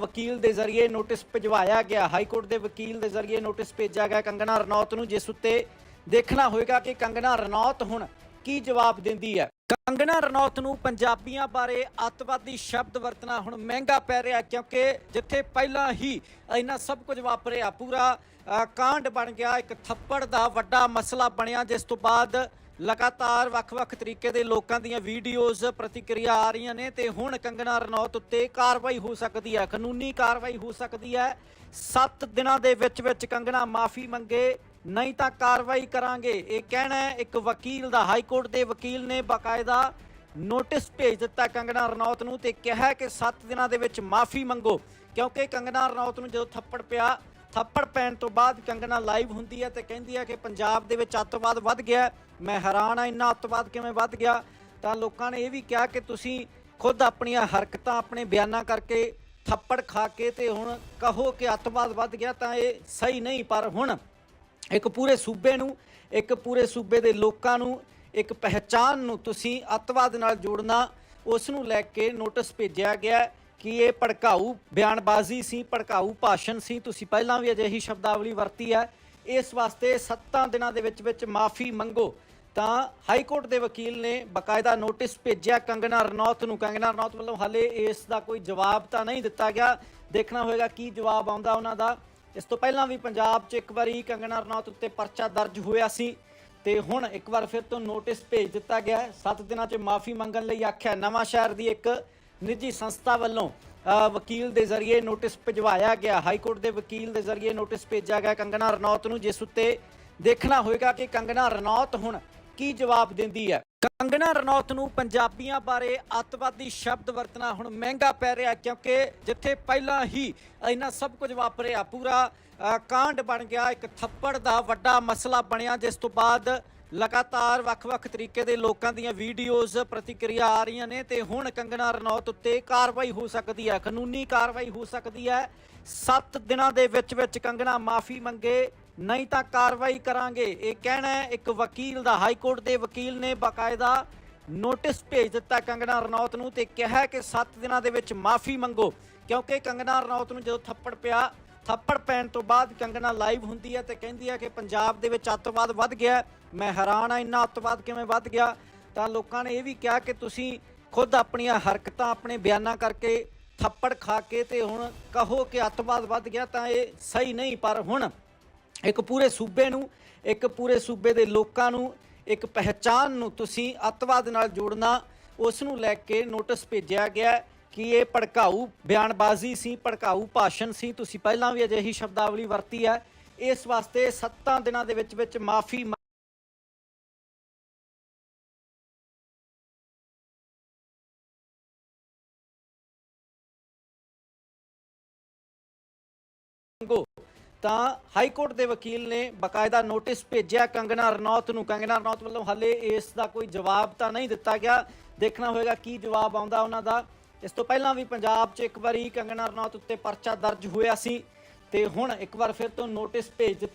S1: ਵਕੀਲ ਦੇ ਜ਼ਰੀਏ ਨੋਟਿਸ ਭਿਜਵਾਇਆ ਗਿਆ। ਹਾਈ ਕੋਰਟ ਦੇ ਵਕੀਲ ਦੇ ਜ਼ਰੀਏ ਨੋਟਿਸ ਭੇਜਿਆ ਗਿਆ ਕੰਗਣਾ ਰਣੌਤ ਨੂੰ, ਜਿਸ ਉੱਤੇ ਦੇਖਣਾ ਹੋਏਗਾ ਕਿ ਕੰਗਣਾ ਰਣੌਤ ਹੁਣ ਕੀ ਜਵਾਬ ਦਿੰਦੀ ਹੈ। ਕੰਗਣਾ ਰਣੌਤ ਨੂੰ ਪੰਜਾਬੀਆਂ ਬਾਰੇ ਅੱਤਵਾਦੀ ਸ਼ਬਦ ਵਰਤਣਾ ਹੁਣ ਮਹਿੰਗਾ ਪੈ ਰਿਹਾ ਕਿਉਂਕਿ ਜਿੱਥੇ ਪਹਿਲਾਂ ਹੀ ਇੰਨਾ ਸਭ ਕੁਝ ਵਾਪਰਿਆ, ਪੂਰਾ ਕਾਂਡ ਬਣ ਗਿਆ, ਇੱਕ ਥੱਪੜ ਦਾ ਵੱਡਾ ਮਸਲਾ ਬਣਿਆ, ਜਿਸ ਤੋਂ ਬਾਅਦ ਲਗਾਤਾਰ ਵੱਖ-ਵੱਖ ਤਰੀਕੇ ਦੇ ਲੋਕਾਂ ਦੀਆਂ ਵੀਡੀਓਜ਼ ਪ੍ਰਤੀਕਿਰਿਆ ਆ ਰਹੀਆਂ ਨੇ ਤੇ ਹੁਣ ਕੰਗਣਾ ਰਣੌਤ ਉੱਤੇ ਕਾਰਵਾਈ ਹੋ ਸਕਦੀ ਹੈ, ਕਾਨੂੰਨੀ ਕਾਰਵਾਈ ਹੋ ਸਕਦੀ ਹੈ। 7 ਦਿਨਾਂ ਦੇ ਵਿੱਚ ਵਿੱਚ ਕੰਗਣਾ ਮਾਫੀ ਮੰਗੇ। ਨਹੀਂ ਤਾਂ ਕਾਰਵਾਈ ਕਰਾਂਗੇ। ਇਹ ਕਹਿਣਾ ਹੈ, ਇੱਕ ਵਕੀਲ ਦਾ, ਹਾਈ ਕੋਰਟ ਦੇ ਵਕੀਲ ਨੇ ਬਕਾਇਦਾ ਨੋਟਿਸ ਭੇਜ ਦਿੱਤਾ ਕੰਗਣਾ ਰਣੌਤ ਨੂੰ ਤੇ ਕਿਹਾ ਕਿ 7 ਦਿਨਾਂ ਦੇ ਵਿੱਚ ਮਾਫੀ ਮੰਗੋ, ਕਿਉਂਕਿ ਕੰਗਣਾ ਰਣੌਤ ਨੂੰ ਜਦੋਂ ਥੱਪੜ ਪਿਆ, ਥੱਪੜ ਪੈਣ ਤੋਂ ਬਾਅਦ ਕੰਗਣਾ ਲਾਈਵ ਹੁੰਦੀ ਹੈ ਤੇ ਕਹਿੰਦੀ ਹੈ ਕਿ ਪੰਜਾਬ ਦੇ ਵਿੱਚ ਅੱਤਵਾਦ ਵੱਧ ਗਿਆ ਮੈਂ ਹੈਰਾਨ ਆ ਇੰਨਾ ਅੱਤਵਾਦ ਕਿਵੇਂ ਵੱਧ ਗਿਆ? ਤਾਂ ਲੋਕਾਂ ਨੇ ਇਹ ਵੀ ਕਿਹਾ ਕਿ ਤੁਸੀਂ ਖੁਦ ਆਪਣੀਆਂ ਹਰਕਤਾਂ, ਆਪਣੇ ਬਿਆਨਾਂ ਕਰਕੇ ਥੱਪੜ ਖਾ ਕੇ ਤੇ ਹੁਣ ਕਹੋ ਕਿ ਅੱਤਵਾਦ ਵੱਧ ਗਿਆ ਤਾਂ ਇਹ ਸਹੀ ਨਹੀਂ, ਪਰ ਹੁਣ ਇੱਕ ਪੂਰੇ ਸੂਬੇ ਨੂੰ, ਇੱਕ ਪੂਰੇ ਸੂਬੇ ਦੇ ਲੋਕਾਂ ਨੂੰ, ਇੱਕ ਪਹਿਚਾਨ ਨੂੰ ਤੁਸੀਂ ਅੱਤਵਾਦ ਨਾਲ ਜੋੜਨਾ, ਉਸ ਨੂੰ ਲੈ ਕੇ ਨੋਟਿਸ ਭੇਜਿਆ ਗਿਆ ਕਿ ਇਹ ਭੜਕਾਊ ਬਿਆਨਬਾਜ਼ੀ ਸੀ, ਭੜਕਾਊ ਭਾਸ਼ਣ ਸੀ। ਤੁਸੀਂ ਪਹਿਲਾਂ ਵੀ ਅਜਿਹੀ ਸ਼ਬਦਾਵਲੀ ਵਰਤੀ ਹੈ। ਇਸ ਵਾਸਤੇ 7 ਦਿਨਾਂ ਦੇ ਵਿੱਚ ਵਿੱਚ ਮਾਫੀ ਮੰਗੋ। ਤਾਂ ਹਾਈ ਕੋਰਟ ਦੇ ਵਕੀਲ ਨੇ ਬਕਾਇਦਾ ਨੋਟਿਸ ਭੇਜਿਆ। ਕੰਗਨਾ ਰਣੌਤ ਨੂੰ ਕੰਗਨਾ ਰਣੌਤ ਵੱਲੋਂ ਹਾਲੇ ਇਸ ਦਾ ਕੋਈ ਜਵਾਬ ਤਾਂ ਨਹੀਂ ਦਿੱਤਾ ਗਿਆ। ਦੇਖਣਾ ਹੋਏਗਾ ਕੀ ਜਵਾਬ ਆਉਂਦਾ ਉਹਨਾਂ ਦਾ। ਇਸ ਤੋਂ ਪਹਿਲਾਂ ਵੀ ਪੰਜਾਬ 'ਚ ਇੱਕ ਵਾਰੀ ਕੰਗਣਾ ਰਣੌਤ ਉੱਤੇ ਪਰਚਾ ਦਰਜ ਹੋਇਆ ਸੀ ਤੇ ਹੁਣ ਇੱਕ ਵਾਰ ਫਿਰ ਤੋਂ ਨੋਟਿਸ ਭੇਜ ਦਿੱਤਾ ਗਿਆ ਹੈ। 7 ਦਿਨਾਂ 'ਚ ਮਾਫੀ ਮੰਗਣ ਲਈ ਆਖਿਆ, ਨਵਾਂ ਸ਼ਹਿਰ ਦੀ ਇੱਕ ਨਿੱਜੀ ਸੰਸਥਾ ਵੱਲੋਂ ਵਕੀਲ ਦੇ ਜ਼ਰੀਏ ਨੋਟਿਸ ਭਿਜਵਾਇਆ ਗਿਆ। ਹਾਈ ਕੋਰਟ ਦੇ ਵਕੀਲ ਦੇ ਜ਼ਰੀਏ ਨੋਟਿਸ ਭੇਜਿਆ ਗਿਆ ਕੰਗਣਾ ਰਣੌਤ ਨੂੰ, ਜਿਸ ਉੱਤੇ ਦੇਖਣਾ ਹੋਏਗਾ ਕਿ ਕੰਗਣਾ ਰਣੌਤ ਹੁਣ ਕੀ ਜਵਾਬ ਦਿੰਦੀ ਹੈ? ਕੰਗਣਾ ਰਣੌਤ ਨੂੰ ਪੰਜਾਬੀਆਂ ਬਾਰੇ ਅੱਤਵਾਦੀ ਸ਼ਬਦ ਵਰਤਣਾ ਹੁਣ ਮਹਿੰਗਾ ਪੈ ਰਿਹਾ ਕਿਉਂਕਿ ਜਿੱਥੇ ਪਹਿਲਾਂ ਹੀ ਇੰਨਾ ਸਭ ਕੁਝ ਵਾਪਰਿਆ, ਪੂਰਾ ਕਾਂਡ ਬਣ ਗਿਆ, ਇੱਕ ਥੱਪੜ ਦਾ ਵੱਡਾ ਮਸਲਾ ਬਣਿਆ, ਜਿਸ ਤੋਂ ਬਾਅਦ ਲਗਾਤਾਰ ਵੱਖ-ਵੱਖ ਤਰੀਕੇ ਦੇ ਲੋਕਾਂ ਦੀਆਂ ਵੀਡੀਓਜ਼ ਪ੍ਰਤੀਕਿਰਿਆ ਆ ਰਹੀਆਂ ਨੇ ਤੇ ਹੁਣ ਕੰਗਣਾ ਰਣੌਤ ਉੱਤੇ ਕਾਰਵਾਈ ਹੋ ਸਕਦੀ ਹੈ, ਕਾਨੂੰਨੀ ਕਾਰਵਾਈ ਹੋ ਸਕਦੀ ਹੈ। 7 ਦਿਨਾਂ ਦੇ ਵਿੱਚ ਵਿੱਚ ਕੰਗਣਾ ਮਾਫੀ ਮੰਗੇ ਨਹੀਂ ਤਾਂ ਕਾਰਵਾਈ ਕਰਾਂਗੇ। ਇਹ ਕਹਿਣਾ ਹੈ, ਇੱਕ ਵਕੀਲ ਦਾ, ਹਾਈ ਕੋਰਟ ਦੇ ਵਕੀਲ ਨੇ ਬਕਾਇਦਾ ਨੋਟਿਸ ਭੇਜ ਦਿੱਤਾ ਕੰਗਣਾ ਰਣੌਤ ਨੂੰ ਤੇ ਕਿਹਾ ਕਿ 7 ਦਿਨਾਂ ਦੇ ਵਿੱਚ ਮਾਫੀ ਮੰਗੋ। ਕਿਉਂਕਿ ਕੰਗਣਾ ਰਣੌਤ ਨੂੰ ਜਦੋਂ ਥੱਪੜ ਪਿਆ, ਥੱਪੜ ਪੈਣ ਤੋਂ ਬਾਅਦ ਕੰਗਣਾ ਲਾਈਵ ਹੁੰਦੀ ਹੈ ਤੇ ਕਹਿੰਦੀ ਹੈ ਕਿ ਪੰਜਾਬ ਦੇ ਵਿੱਚ ਅੱਤਵਾਦ ਵੱਧ ਗਿਆ ਮੈਂ ਹੈਰਾਨ ਆ ਇੰਨਾ ਅੱਤਵਾਦ ਕਿਵੇਂ ਵੱਧ ਗਿਆ? ਤਾਂ ਲੋਕਾਂ ਨੇ ਇਹ ਵੀ ਕਿਹਾ ਕਿ ਤੁਸੀਂ ਖੁਦ ਆਪਣੀਆਂ ਹਰਕਤਾਂ, ਆਪਣੇ ਬਿਆਨਾਂ ਕਰਕੇ ਥੱਪੜ ਖਾ ਕੇ ਤੇ ਹੁਣ ਕਹੋ ਕਿ ਅੱਤਵਾਦ ਵੱਧ ਗਿਆ ਤਾਂ ਇਹ ਸਹੀ ਨਹੀਂ, ਪਰ ਹੁਣ ਇੱਕ ਪੂਰੇ ਸੂਬੇ ਨੂੰ, ਇੱਕ ਪੂਰੇ ਸੂਬੇ ਦੇ ਲੋਕਾਂ ਨੂੰ, ਇੱਕ ਪਹਿਚਾਨ ਨੂੰ ਤੁਸੀਂ ਅੱਤਵਾਦ ਨਾਲ ਜੋੜਨਾ, ਉਸ ਨੂੰ ਲੈ ਕੇ ਨੋਟਿਸ ਭੇਜਿਆ ਗਿਆ ਕਿ ਇਹ ਭੜਕਾਊ ਬਿਆਨਬਾਜ਼ੀ ਸੀ, ਭੜਕਾਊ ਭਾਸ਼ਣ ਸੀ। ਤੁਸੀਂ ਪਹਿਲਾਂ ਵੀ ਅਜਿਹੀ ਸ਼ਬਦਾਵਲੀ ਵਰਤੀ ਹੈ। ਇਸ ਵਾਸਤੇ 7 ਦਿਨਾਂ ਦੇ ਵਿੱਚ ਵਿੱਚ ਮਾਫੀ ਤਾਂ ਹਾਈ ਕੋਰਟ ਦੇ ਵਕੀਲ ਨੇ ਬਕਾਇਦਾ ਨੋਟਿਸ ਭੇਜਿਆ। ਕੰਗਨਾ ਰਣੌਤ ਨੂੰ। ਕੰਗਨਾ ਰਣੌਤ ਵੱਲੋਂ ਹਾਲੇ ਇਸ ਦਾ ਕੋਈ ਜਵਾਬ ਤਾਂ ਨਹੀਂ ਦਿੱਤਾ ਗਿਆ। ਦੇਖਣਾ ਹੋਏਗਾ ਕੀ ਜਵਾਬ ਆਉਂਦਾ ਉਹਨਾਂ ਦਾ। ਇਸ ਤੋਂ ਪਹਿਲਾਂ ਵੀ ਪੰਜਾਬ 'ਚ ਇੱਕ ਵਾਰੀ ਕੰਗਨਾ ਰਣੌਤ ਉੱਤੇ ਪਰਚਾ ਦਰਜ ਹੋਇਆ ਸੀ ਤੇ ਹੁਣ ਇੱਕ ਵਾਰ ਫਿਰ ਤੋਂ ਨੋਟਿਸ ਭੇਜ ਦਿੱਤਾ